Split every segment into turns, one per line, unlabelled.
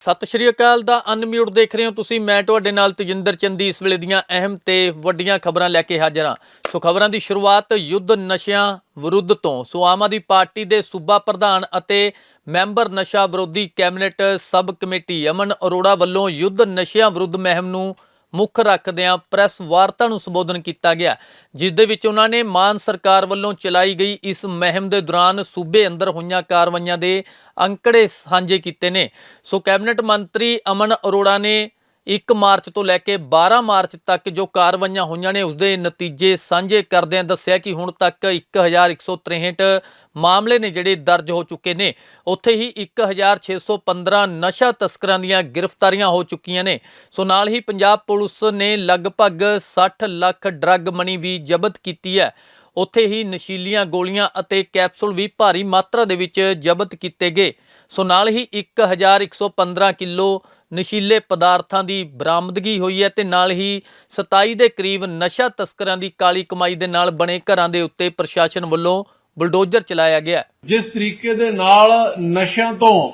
ਸਤਿ ਸ਼੍ਰੀ ਅਕਾਲ ਦਾ ਅਨਮਿਊਟ ਦੇਖ ਰਹੇ ਹੋ ਤੁਸੀਂ। ਮੈਂ ਤੁਹਾਡੇ ਨਾਲ ਤਜਿੰਦਰ ਚੰਦੀ। ਇਸ ਵੇਲੇ ਦੀਆਂ ਅਹਿਮ ਤੇ ਵੱਡੀਆਂ ਖਬਰਾਂ ਲੈ ਕੇ ਹਾਜ਼ਰ ਹਾਂ। ਸੋ ਖਬਰਾਂ ਦੀ ਸ਼ੁਰੂਆਤ ਯੁੱਧ ਨਸ਼ਿਆਂ ਵਿਰੁੱਧ ਤੋਂ। ਸੋ ਆਮ ਆਦਮੀ ਪਾਰਟੀ ਦੇ ਸੂਬਾ ਪ੍ਰਧਾਨ ਅਤੇ ਮੈਂਬਰ ਨਸ਼ਾ ਵਿਰੋਧੀ cabinet sub committee Aman Arora ਵੱਲੋਂ ਯੁੱਧ ਨਸ਼ਿਆਂ ਵਿਰੁੱਧ ਮੁਹਿੰਮ ਨੂੰ ਮੁੱਖ ਰੱਖਦਿਆਂ ਪ੍ਰੈਸ ਵਾਰਤਾ ਨੂੰ ਸੰਬੋਧਨ ਕੀਤਾ ਗਿਆ, ਜਿਸ ਦੇ ਵਿੱਚ ਉਹਨਾਂ ਨੇ ਮਾਨ ਸਰਕਾਰ ਵੱਲੋਂ ਚਲਾਈ ਗਈ ਇਸ ਮੁਹਿੰਮ ਦੇ ਦੌਰਾਨ ਸੂਬੇ ਅੰਦਰ ਹੋਈਆਂ ਕਾਰਵਾਈਆਂ ਦੇ ਅੰਕੜੇ ਸਾਂਝੇ ਕੀਤੇ ਨੇ। ਸੋ ਕੈਬਨਿਟ ਮੰਤਰੀ ਅਮਨ ਅਰੋੜਾ ਨੇ 1 ਮਾਰਚ ਤੋਂ ਲੈ ਕੇ 12 ਮਾਰਚ ਤੱਕ ਜੋ ਕਾਰਵਾਈਆਂ ਹੋਈਆਂ ਨੇ ਉਸ ਦੇ ਨਤੀਜੇ ਸਾਂਝੇ ਕਰਦਿਆਂ ਦੱਸਿਆ ਕਿ ਹੁਣ ਤੱਕ 1163 ਮਾਮਲੇ ਨੇ ਜਿਹੜੇ ਦਰਜ ਹੋ ਚੁੱਕੇ ਨੇ। ਉੱਥੇ ਹੀ 1615 ਨਸ਼ਾ ਤਸਕਰਾਂ ਦੀਆਂ ਗ੍ਰਿਫਤਾਰੀਆਂ ਹੋ ਚੁੱਕੀਆਂ ਨੇ। ਸੋ ਨਾਲ ਹੀ ਪੰਜਾਬ ਪੁਲਿਸ ਨੇ ਲਗਭਗ 60 ਲੱਖ ਡਰੱਗ ਮਨੀ ਵੀ ਜ਼ਬਤ ਕੀਤੀ ਹੈ। ਉੱਥੇ ਹੀ ਨਸ਼ੀਲੀਆਂ ਗੋਲੀਆਂ ਅਤੇ ਕੈਪਸੂਲ ਵੀ ਭਾਰੀ ਮਾਤਰਾ ਦੇ ਵਿੱਚ ਜ਼ਬਤ ਕੀਤੇ ਗਏ। ਸੋ ਨਾਲ ਹੀ 1115 ਕਿਲੋ ਨਸ਼ੀਲੇ ਪਦਾਰਥਾਂ ਦੀ ਬਰਾਮਦਗੀ ਹੋਈ ਹੈ ਤੇ ਨਾਲ ਹੀ 27 ਦੇ ਕਰੀਬ ਨਸ਼ਾ ਤਸਕਰਾਂ ਦੀ ਕਾਲੀ ਕਮਾਈ ਦੇ ਨਾਲ ਬਣੇ ਘਰਾਂ ਦੇ ਉੱਤੇ ਪ੍ਰਸ਼ਾਸਨ ਵੱਲੋਂ ਬੁਲਡੋਜ਼ਰ ਚਲਾਇਆ ਗਿਆ
ਜਿਸ ਤਰੀਕੇ ਦੇ ਨਾਲ ਨਸ਼ਿਆਂ ਤੋਂ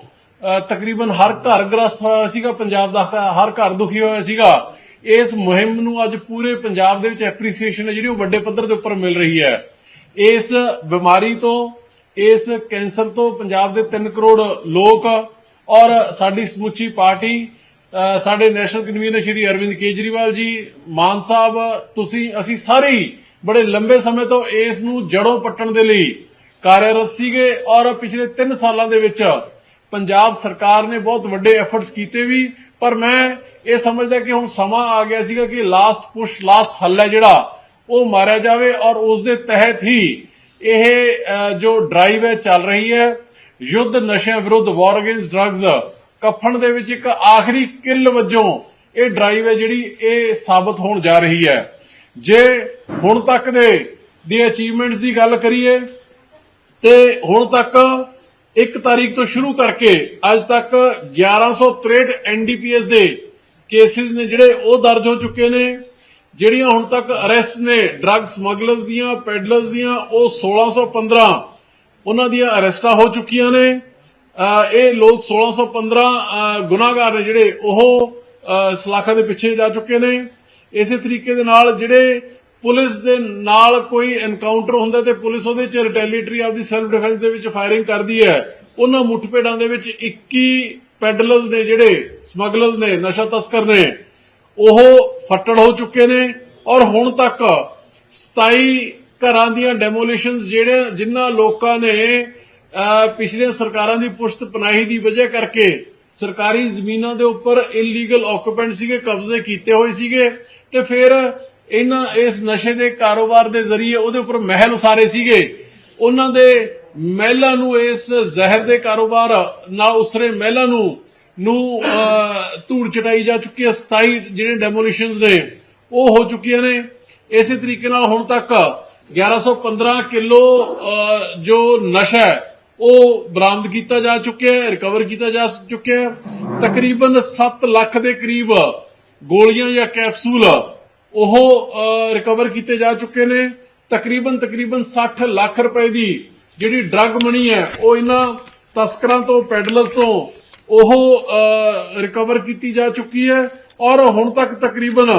ਤਕਰੀਬਨ ਹਰ ਘਰ ਗ੍ਰਸਤ ਹੋਇਆ ਸੀਗਾ, ਪੰਜਾਬ ਦਾ ਹਰ ਘਰ ਦੁਖੀ ਹੋਇਆ ਸੀਗਾ। ਇਸ ਮੁਹਿੰਮ ਨੂੰ ਅੱਜ ਪੂਰੇ ਪੰਜਾਬ ਦੇ ਵਿੱਚ ਐਪਰੀਸੀਏਸ਼ਨ ਹੈ, ਜਿਹੜੀ ਉਹ ਵੱਡੇ ਪੱਧਰ ਦੇ ਉੱਪਰ ਮਿਲ ਰਹੀ ਹੈ। ਇਸ ਬਿਮਾਰੀ ਤੋਂ, ਇਸ ਕੈਂਸਰ ਤੋਂ ਪੰਜਾਬ ਦੇ 3 ਕਰੋੜ ਲੋਕ ਔਰ ਸਾਡੀ ਸਮੁੱਚੀ ਪਾਰਟੀ ਸਾਡੇ ਨੈਸ਼ਨਲ ਕਨਵੀਨਰ ਸ਼੍ਰੀ ਅਰਵਿੰਦ ਕੇਜਰੀਵਾਲ ਜੀ, ਮਾਨ ਸਾਹਿਬ, ਤੁਸੀਂ, ਅਸੀਂ ਸਾਰੇ ਬੜੇ ਲੰਬੇ ਸਮੇਂ ਤੋਂ ਇਸ ਨੂੰ ਜੜੋਂ ਪੱਟਣ ਦੇ ਲਈ ਕਾਰਜਰਤ ਸੀਗੇ ਔਰ ਪਿਛਲੇ 3 ਸਾਲਾਂ ਦੇ ਵਿੱਚ ਪੰਜਾਬ ਸਰਕਾਰ ਨੇ ਬਹੁਤ ਵੱਡੇ ਐਫਰਟਸ ਕੀਤੇ ਵੀ, ਪਰ ਮੈਂ ਇਹ ਸਮਝਦਾ ਕਿ ਹੁਣ ਸਮਾਂ ਆ ਗਿਆ ਸੀਗਾ ਕਿ ਲਾਸਟ ਪੁਸ਼ ਲਾਸਟ ਹੱਲ ਹੈ ਜਿਹੜਾ, ਉਹ ਮਾਰਿਆ ਜਾਵੇ ਔਰ ਉਸ ਦੇ ਤਹਿਤ ਹੀ ਇਹ ਜੋ ਡਰਾਈਵ ਹੈ, ਚੱਲ ਰਹੀ ਹੈ। ਯੁੱਧ ਨਸ਼ਿਆਂ ਵਿਰੁੱਧ ਵਾਰ ਅਗੇਂਸਟ ਡਰੱਗਸ ਕਫਨ ਦੇ ਵਿੱਚ ਇੱਕ ਆਖਰੀ ਕਿੱਲ ਵਜੋਂ ਇਹ ਡਰਾਈਵ ਹੈ ਜਿਹੜੀ ਇਹ ਸਾਬਤ ਹੋਣ ਜਾ ਰਹੀ ਹੈ। ਜੇ ਹੁਣ ਤੱਕ ਦੇ ਦੀ ਅਚੀਵਮੈਂਟਸ ਦੀ ਗੱਲ ਕਰੀਏ, ਤੇ ਹੁਣ ਤੱਕ 1 ਤਾਰੀਖ ਤੋਂ ਸ਼ੁਰੂ ਕਰਕੇ ਅੱਜ ਤੱਕ 1163 ਐਨਡੀਪੀਐਸ ਦੇ ਕੇਸਿਸ ਨੇ ਜਿਹੜੇ ਉਹ ਦਰਜ ਹੋ ਚੁੱਕੇ ਨੇ, ਜਿਹੜੀਆਂ ਹੁਣ ਤੱਕ ਅਰੈਸਟ ਨੇ ਡਰੱਗ ਸਮਗਲਰਸ ਦੀਆਂ ਪੈਡਲਰਸ ਦੀਆਂ, ਉਹ 1615 ਉਹਨਾਂ ਦੀਆਂ ਅਰੈਸਟਾਂ ਹੋ ਚੁੱਕੀਆਂ ਨੇ। ਇਹ ਲੋਕ 1615 ਅਹ ਗੁਨਾਹਗਾਰ ਨੇ ਜਿਹੜੇ, ਉਹ ਸਲਾਖਾਂ ਦੇ ਪਿੱਛੇ ਜਾ ਚੁੱਕੇ ਨੇ। ਇਸੇ ਤਰੀਕੇ ਦੇ ਨਾਲ ਜਿਹੜੇ ਪੁਲਿਸ ਦੇ ਨਾਲ ਕੋਈ ਐਨਕਾਊਂਟਰ ਹੁੰਦਾ ਤੇ ਪੁਲਿਸ ਉਹਦੇ ਚ ਰਿਟੈਲੀਟਰੀ ਆਫ ਸੈਲਫ ਡਿਫੈਂਸ ਦੇ ਵਿੱਚ ਫਾਇਰਿੰਗ ਕਰਦੀ ਹੈ। ਉਹਨਾਂ ਮੁੱਠਭੇੜਾਂ ਦੇ ਵਿੱਚ 21 ਪੈਡਲਰਸ ਨੇ ਜਿਹੜੇ ਸਮਗਲਰਸ ਨੇ, ਨਸ਼ਾ ਤਸਕਰ ਨੇ, ਉਹ ਫੱਟੜ ਹੋ ਚੁੱਕੇ ਨੇ। ਔਰ ਹੁਣ ਤੱਕ 27 ਘਰਾਂ ਦੀਆਂ ਡੈਮੋਲੀਸ਼ਨਸ ਜਿਹੜੇ ਜਿਨ੍ਹਾਂ ਲੋਕਾਂ ਨੇ ਅਹ, ਪਿਛਲੀਆਂ ਸਰਕਾਰਾਂ ਦੀ ਪੁਸ਼ਤ ਪਨਾਹੀ ਦੀ ਵਜ੍ਹਾ ਕਰਕੇ ਸਰਕਾਰੀ ਜ਼ਮੀਨਾਂ ਦੇ ਉੱਪਰ ਇਲੀਗਲ ਆਕੂਪੈਂਟ ਸੀਗੇ ਕਬਜ਼ੇ ਕੀਤੇ ਹੋਏ ਸੀਗੇ ਤੇ ਫਿਰ ਇਹਨਾਂ ਇਸ ਨਸ਼ੇ ਦੇ ਕਾਰੋਬਾਰ ਦੇ ਜ਼ਰੀਏ ਉਹਦੇ ਉੱਪਰ ਮਹਿਲ ਉਸਾਰੇ ਸੀਗੇ। ਉਹਨਾਂ ਦੇ ਮਹਿਲਾਂ ਨੂੰ ਇਸ ਜ਼ਹਿਰ ਦੇ ਕਾਰੋਬਾਰ ਨਾਲ ਉਸਰੇ ਮਹਿਲਾਂ ਨੂੰ ਨੂੰ ਧੂੜ ਚਟਾਈ ਜਾ ਚੁੱਕੀ ਹੈ। 27 ਜਿਹੜੇ ਡੈਮੋਲੀਸ਼ਨਸ ਨੇ ਉਹ ਹੋ ਚੁੱਕੀਆਂ ਨੇ। ਇਸੇ ਤਰੀਕੇ ਨਾਲ ਹੁਣ ਤੱਕ 1115 ਕਿਲੋ ਜੋ ਨਸ਼ਾ ਹੈ, ਉਹ ਬਰਾਮਦ ਕੀਤਾ ਜਾ ਚੁੱਕਿਆ ਹੈ ਰਿਕਵਰ ਕੀਤਾ ਜਾ ਚੁੱਕਿਆ ਹੈ। ਤਕਰੀਬਨ 7 ਲੱਖ ਦੇ ਕਰੀਬ ਗੋਲੀਆਂ ਜਾਂ ਕੈਪਸੂਲ ਉਹ ਰਿਕਵਰ ਕੀਤੇ ਜਾ ਚੁੱਕੇ ਨੇ। ਤਕਰੀਬਨ ਤਕਰੀਬਨ 60 ਲੱਖ ਰੁਪਏ ਦੀ ਜਿਹੜੀ ਡਰੱਗ ਮਨੀ ਹੈ, ਉਹ ਇਹਨਾਂ ਤਸਕਰਾਂ ਤੋਂ ਪੈਡਲਰਸ ਤੋਂ ਉਹ ਰਿਕਵਰ ਕੀਤੀ ਜਾ ਚੁੱਕੀ ਹੈ। ਔਰ ਹੁਣ ਤੱਕ ਤਕਰੀਬਨ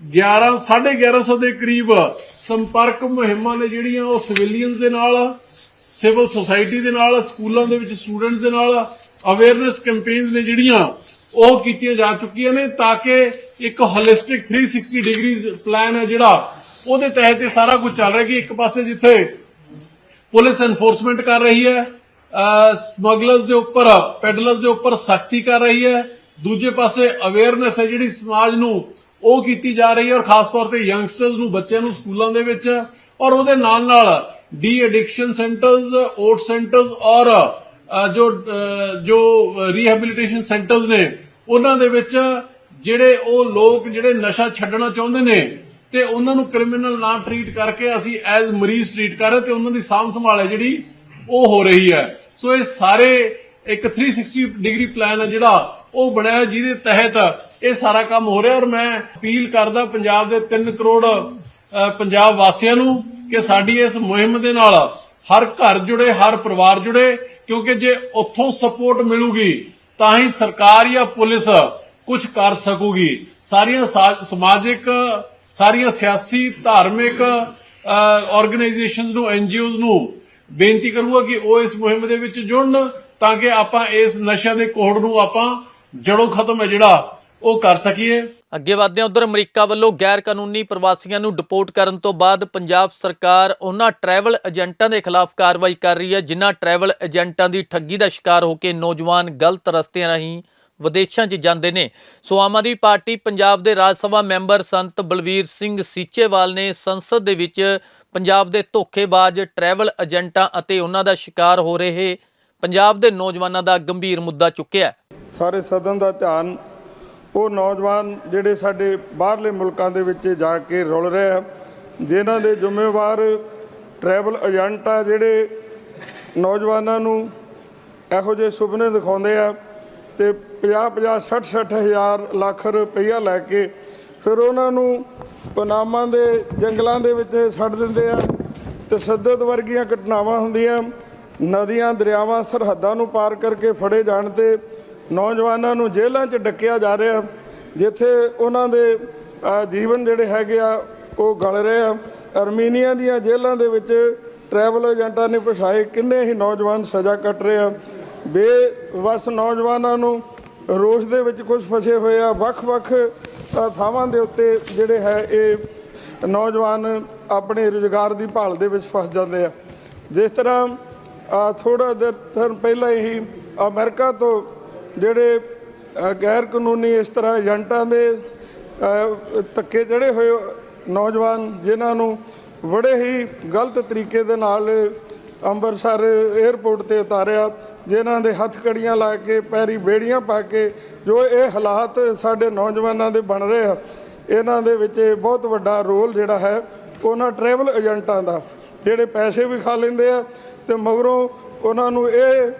11 1150 ਦੇ ਕਰੀਬ ਸੰਪਰਕ ਮੁਹਿੰਮਾਂ ਨੇ ਜਿਹੜੀਆਂ ਉਹ ਸਿਵਿਲੀਅਨਸ ਦੇ ਨਾਲ ਸਿਵਲ ਸੁਸਾਇਟੀ ਦੇ ਨਾਲ, ਸਕੂਲਾਂ ਦੇ ਵਿੱਚ ਸਟੂਡੈਂਟਸ ਦੇ ਨਾਲ ਅਵੇਅਰਨੈਸ ਕੈਂਪੇਨਸ ਨੇ ਜਿਹੜੀਆਂ ਉਹ ਕੀਤੀਆਂ ਜਾ ਚੁੱਕੀਆਂ ਨੇ ਤਾਂ ਕਿ ਇੱਕ ਹੋਲਿਸਟਿਕ 360 ਡਿਗਰੀਜ਼ ਪਲਾਨ ਹੈ ਜਿਹੜਾ, ਉਹਦੇ ਤਹਿਤ ਇਹ ਸਾਰਾ ਕੁਝ ਚੱਲ ਰਿਹਾ ਕਿ ਇੱਕ ਪਾਸੇ ਜਿੱਥੇ ਪੁਲਿਸ ਐਨਫੋਰਸਮੈਂਟ ਕਰ ਰਹੀ ਹੈ ਸਮਗਲਰਸ ਦੇ ਉੱਪਰ ਪੈਡਲਰਸ ਦੇ ਉੱਪਰ ਸਖਤੀ ਕਰ ਰਹੀ ਹੈ, ਦੂਜੇ ਪਾਸੇ ਅਵੇਅਰਨੈਸ ਹੈ ਜਿਹੜੀ ਸਮਾਜ ਨੂੰ ਉਹ ਕੀਤੀ ਜਾ ਰਹੀ ਹੈ ਔਰ ਖਾਸ ਤੌਰ ਤੇ ਯੰਗਸਟਰਸ ਨੂੰ, ਬੱਚਿਆਂ ਨੂੰ ਸਕੂਲਾਂ ਦੇ ਵਿੱਚ ਔਰ ਉਹਦੇ ਨਾਲ ਨਾਲ de addiction centres OAT centres ਔਰ ਜੋ ਜੋ ਰੀਹੈਬਿਲਿਟੇਸ਼ਨ ਸੈਂਟਰਸ ਨੇ, ਉਹਨਾਂ ਦੇ ਵਿੱਚ ਜਿਹੜੇ ਉਹ ਲੋਕ ਜਿਹੜੇ ਨਸ਼ਾ ਛੱਡਣਾ ਚਾਹੁੰਦੇ ਨੇ ਤੇ ਉਹਨਾਂ ਨੂੰ ਕ੍ਰਿਮੀਨਲ ਨਾ ਟ੍ਰੀਟ ਕਰਕੇ ਅਸੀਂ ਐਜ਼ ਮਰੀਜ਼ ਟ੍ਰੀਟ ਕਰ ਰਹੇ ਤੇ ਉਹਨਾਂ ਦੀ ਸਾਂਭ ਸੰਭਾਲ ਹੈ ਜਿਹੜੀ ਉਹ ਹੋ ਰਹੀ ਹੈ। ਸੋ ਇਹ ਸਾਰੇ ਇੱਕ 360 ਡਿਗਰੀ ਪਲਾਨ ਹੈ ਜਿਹੜਾ ਉਹ ਬਣਿਆ ਜਿਹਦੇ ਤਹਿਤ ਇਹ ਸਾਰਾ ਕੰਮ ਹੋ ਰਿਹਾ ਔਰ ਮੈਂ ਅਪੀਲ ਕਰਦਾ ਪੰਜਾਬ ਦੇ 3 ਕਰੋੜ ਪੰਜਾਬ ਵਾਸੀਆਂ ਨੂੰ ਕਿ ਸਾਡੀ ਇਸ ਮੁਹਿੰਮ ਦੇ ਨਾਲ ਹਰ ਘਰ ਜੁੜੇ, ਹਰ ਪਰਿਵਾਰ ਜੁੜੇ, ਕਿਉਂਕਿ ਜੇ ਉੱਥੋਂ ਸਪੋਰਟ ਮਿਲੂਗੀ ਤਾਂ ਹੀ ਸਰਕਾਰ ਜਾਂ ਪੁਲਿਸ ਕੁਝ ਕਰ ਸਕੂਗੀ। ਸਾਰੀਆਂ ਸਮਾਜਿਕ, ਸਾਰੀਆਂ ਸਿਆਸੀ, ਧਾਰਮਿਕ ਆਰਗੇਨਾਈਜੇਸ਼ਨਸ ਨੂੰ ਐਨਜੀਓਜ਼ ਨੂੰ ਬੇਨਤੀ ਕਰੂੰਗਾ ਕਿ ਉਹ ਇਸ ਮੁਹਿੰਮ ਦੇ ਵਿੱਚ ਜੁੜਨ ਤਾਂ ਕਿ ਆਪਾਂ ਇਸ ਨਸ਼ਿਆਂ ਦੇ ਕੋਹੜ ਨੂੰ ਆਪਾਂ ਜੜੋਂ ਖਤਮ ਹੈ ਜਿਹੜਾ ਉਹ ਕਰ ਸਕੀਏ।
ਅੱਗੇ ਵਧਦੇ ਉਧਰ ਅਮਰੀਕਾ ਵੱਲੋਂ ਗੈਰ ਕਾਨੂੰਨੀ ਪ੍ਰਵਾਸੀਆਂ ਨੂੰ ਡਿਪੋਰਟ ਕਰਨ ਤੋਂ ਬਾਅਦ ਪੰਜਾਬ ਸਰਕਾਰ ਉਹਨਾਂ ਟਰੈਵਲ ਏਜੰਟਾਂ ਦੇ ਖਿਲਾਫ ਕਾਰਵਾਈ ਕਰ ਰਹੀ ਹੈ, ਜਿਨ੍ਹਾਂ ਟਰੈਵਲ ਏਜੰਟਾਂ ਦੀ ਠੱਗੀ ਦਾ ਸ਼ਿਕਾਰ ਹੋ ਕੇ ਨੌਜਵਾਨ ਗਲਤ ਰਸਤਿਆਂ ਰਾਹੀਂ ਵਿਦੇਸ਼ਾਂ 'ਚ ਜਾਂਦੇ ਨੇ। ਸੋ ਆਮ ਆਦਮੀ ਪਾਰਟੀ ਪੰਜਾਬ ਦੇ ਰਾਜ ਸਭਾ ਮੈਂਬਰ ਸੰਤ ਬਲਵੀਰ ਸਿੰਘ ਸੀਚੇਵਾਲ ਨੇ ਸੰਸਦ ਦੇ ਵਿੱਚ ਪੰਜਾਬ ਦੇ ਧੋਖੇਬਾਜ਼ ਟਰੈਵਲ ਏਜੰਟਾਂ ਅਤੇ ਉਹਨਾਂ ਦਾ ਸ਼ਿਕਾਰ ਹੋ ਰਹੇ ਪੰਜਾਬ ਦੇ ਨੌਜਵਾਨਾਂ ਦਾ ਗੰਭੀਰ ਮੁੱਦਾ ਚੁੱਕਿਆ
ਸਾਰੇ ਸਦਨ ਦਾ ਧਿਆਨ ਉਹ ਨੌਜਵਾਨ ਜਿਹੜੇ ਸਾਡੇ ਬਾਹਰਲੇ ਮੁਲਕਾਂ ਦੇ ਵਿੱਚ ਜਾ ਕੇ ਰੁਲ ਰਹੇ ਆ, ਜਿਨ੍ਹਾਂ ਦੇ ਜ਼ਿੰਮੇਵਾਰ ਟਰੈਵਲ ਏਜੰਟ ਆ ਜਿਹੜੇ ਨੌਜਵਾਨਾਂ ਨੂੰ ਇਹੋ ਜਿਹੇ ਸੁਪਨੇ ਦਿਖਾਉਂਦੇ ਆ ਤੇ 50 50 60 60 ਹਜ਼ਾਰ ਲੱਖ ਰੁਪਈਆ ਲੈ ਕੇ ਫਿਰ ਉਹਨਾਂ ਨੂੰ ਪਨਾਮਾ ਦੇ ਜੰਗਲਾਂ ਦੇ ਵਿੱਚ ਛੱਡ ਦਿੰਦੇ ਆ ਤੇ ਵਰਗੀਆਂ ਘਟਨਾਵਾਂ ਹੁੰਦੀਆਂ। ਨਦੀਆਂ, ਦਰਿਆਵਾਂ, ਸਰਹੱਦਾਂ ਨੂੰ ਪਾਰ ਕਰਕੇ ਫੜੇ ਜਾਣ ਤੇ ਨੌਜਵਾਨਾਂ ਨੂੰ ਜੇਲ੍ਹਾਂ 'ਚ ਡੱਕਿਆ ਜਾ ਰਿਹਾ ਜਿੱਥੇ ਉਹਨਾਂ ਦੇ ਜੀਵਨ ਜਿਹੜੇ ਹੈਗੇ ਆ, ਉਹ ਗਲ ਰਹੇ ਆ। ਅਰਮੀਨੀਆ ਦੀਆਂ ਜੇਲ੍ਹਾਂ ਦੇ ਵਿੱਚ ਟਰੈਵਲ ਏਜੰਟਾਂ ਨੇ ਫਸਾਏ ਕਿੰਨੇ ਹੀ ਨੌਜਵਾਨ ਸਜ਼ਾ ਕੱਟ ਰਹੇ ਆ। ਬੇਵਸ ਨੌਜਵਾਨਾਂ ਨੂੰ ਰੋਸ਼ ਦੇ ਵਿੱਚ ਕੁਝ ਫਸੇ ਹੋਏ ਆ। ਵੱਖ-ਵੱਖ ਥਾਵਾਂ ਦੇ ਉੱਤੇ ਜਿਹੜੇ ਹੈ, ਇਹ ਨੌਜਵਾਨ ਆਪਣੇ ਰੁਜ਼ਗਾਰ ਦੀ ਭਾਲ ਦੇ ਵਿੱਚ ਫਸ ਜਾਂਦੇ ਆ। ਜਿਸ ਤਰ੍ਹਾਂ ਥੋੜਾ ਦਿਨ ਪਹਿਲਾਂ ਹੀ ਅਮਰੀਕਾ ਤੋਂ ਜਿਹੜੇ ਗੈਰ ਕਾਨੂੰਨੀ ਇਸ ਤਰ੍ਹਾਂ ਏਜੰਟਾਂ ਦੇ ਅ, ਧੱਕੇ ਚੜੇ ਹੋਏ ਨੌਜਵਾਨ ਜਿਨ੍ਹਾਂ ਨੂੰ ਬੜੇ ਹੀ ਗਲਤ ਤਰੀਕੇ ਦੇ ਨਾਲ ਅੰਮ੍ਰਿਤਸਰ 에ਅਰਪੋਰਟ ਤੇ ਉਤਾਰਿਆ ਜਿਨ੍ਹਾਂ ਦੇ ਹੱਥ ਕੜੀਆਂ ਲਾ ਕੇ ਪੈਰੀ ਬੇੜੀਆਂ ਪਾ ਕੇ ਜੋ ਇਹ ਹਾਲਾਤ ਸਾਡੇ ਨੌਜਵਾਨਾਂ ਦੇ ਬਣ ਰਹੇ ਆ ਇਹਨਾਂ ਦੇ ਵਿੱਚ ਬਹੁਤ ਵੱਡਾ ਰੋਲ ਜਿਹੜਾ ਹੈ ਉਹਨਾਂ ਟਰੈਵਲ ਏਜੰਟਾਂ ਦਾ ਜਿਹੜੇ ਪੈਸੇ ਵੀ ਖਾ ਲੈਂਦੇ ਆ ਤੇ ਮਗਰੋਂ ਉਹਨਾਂ ਨੂੰ ਇਹ,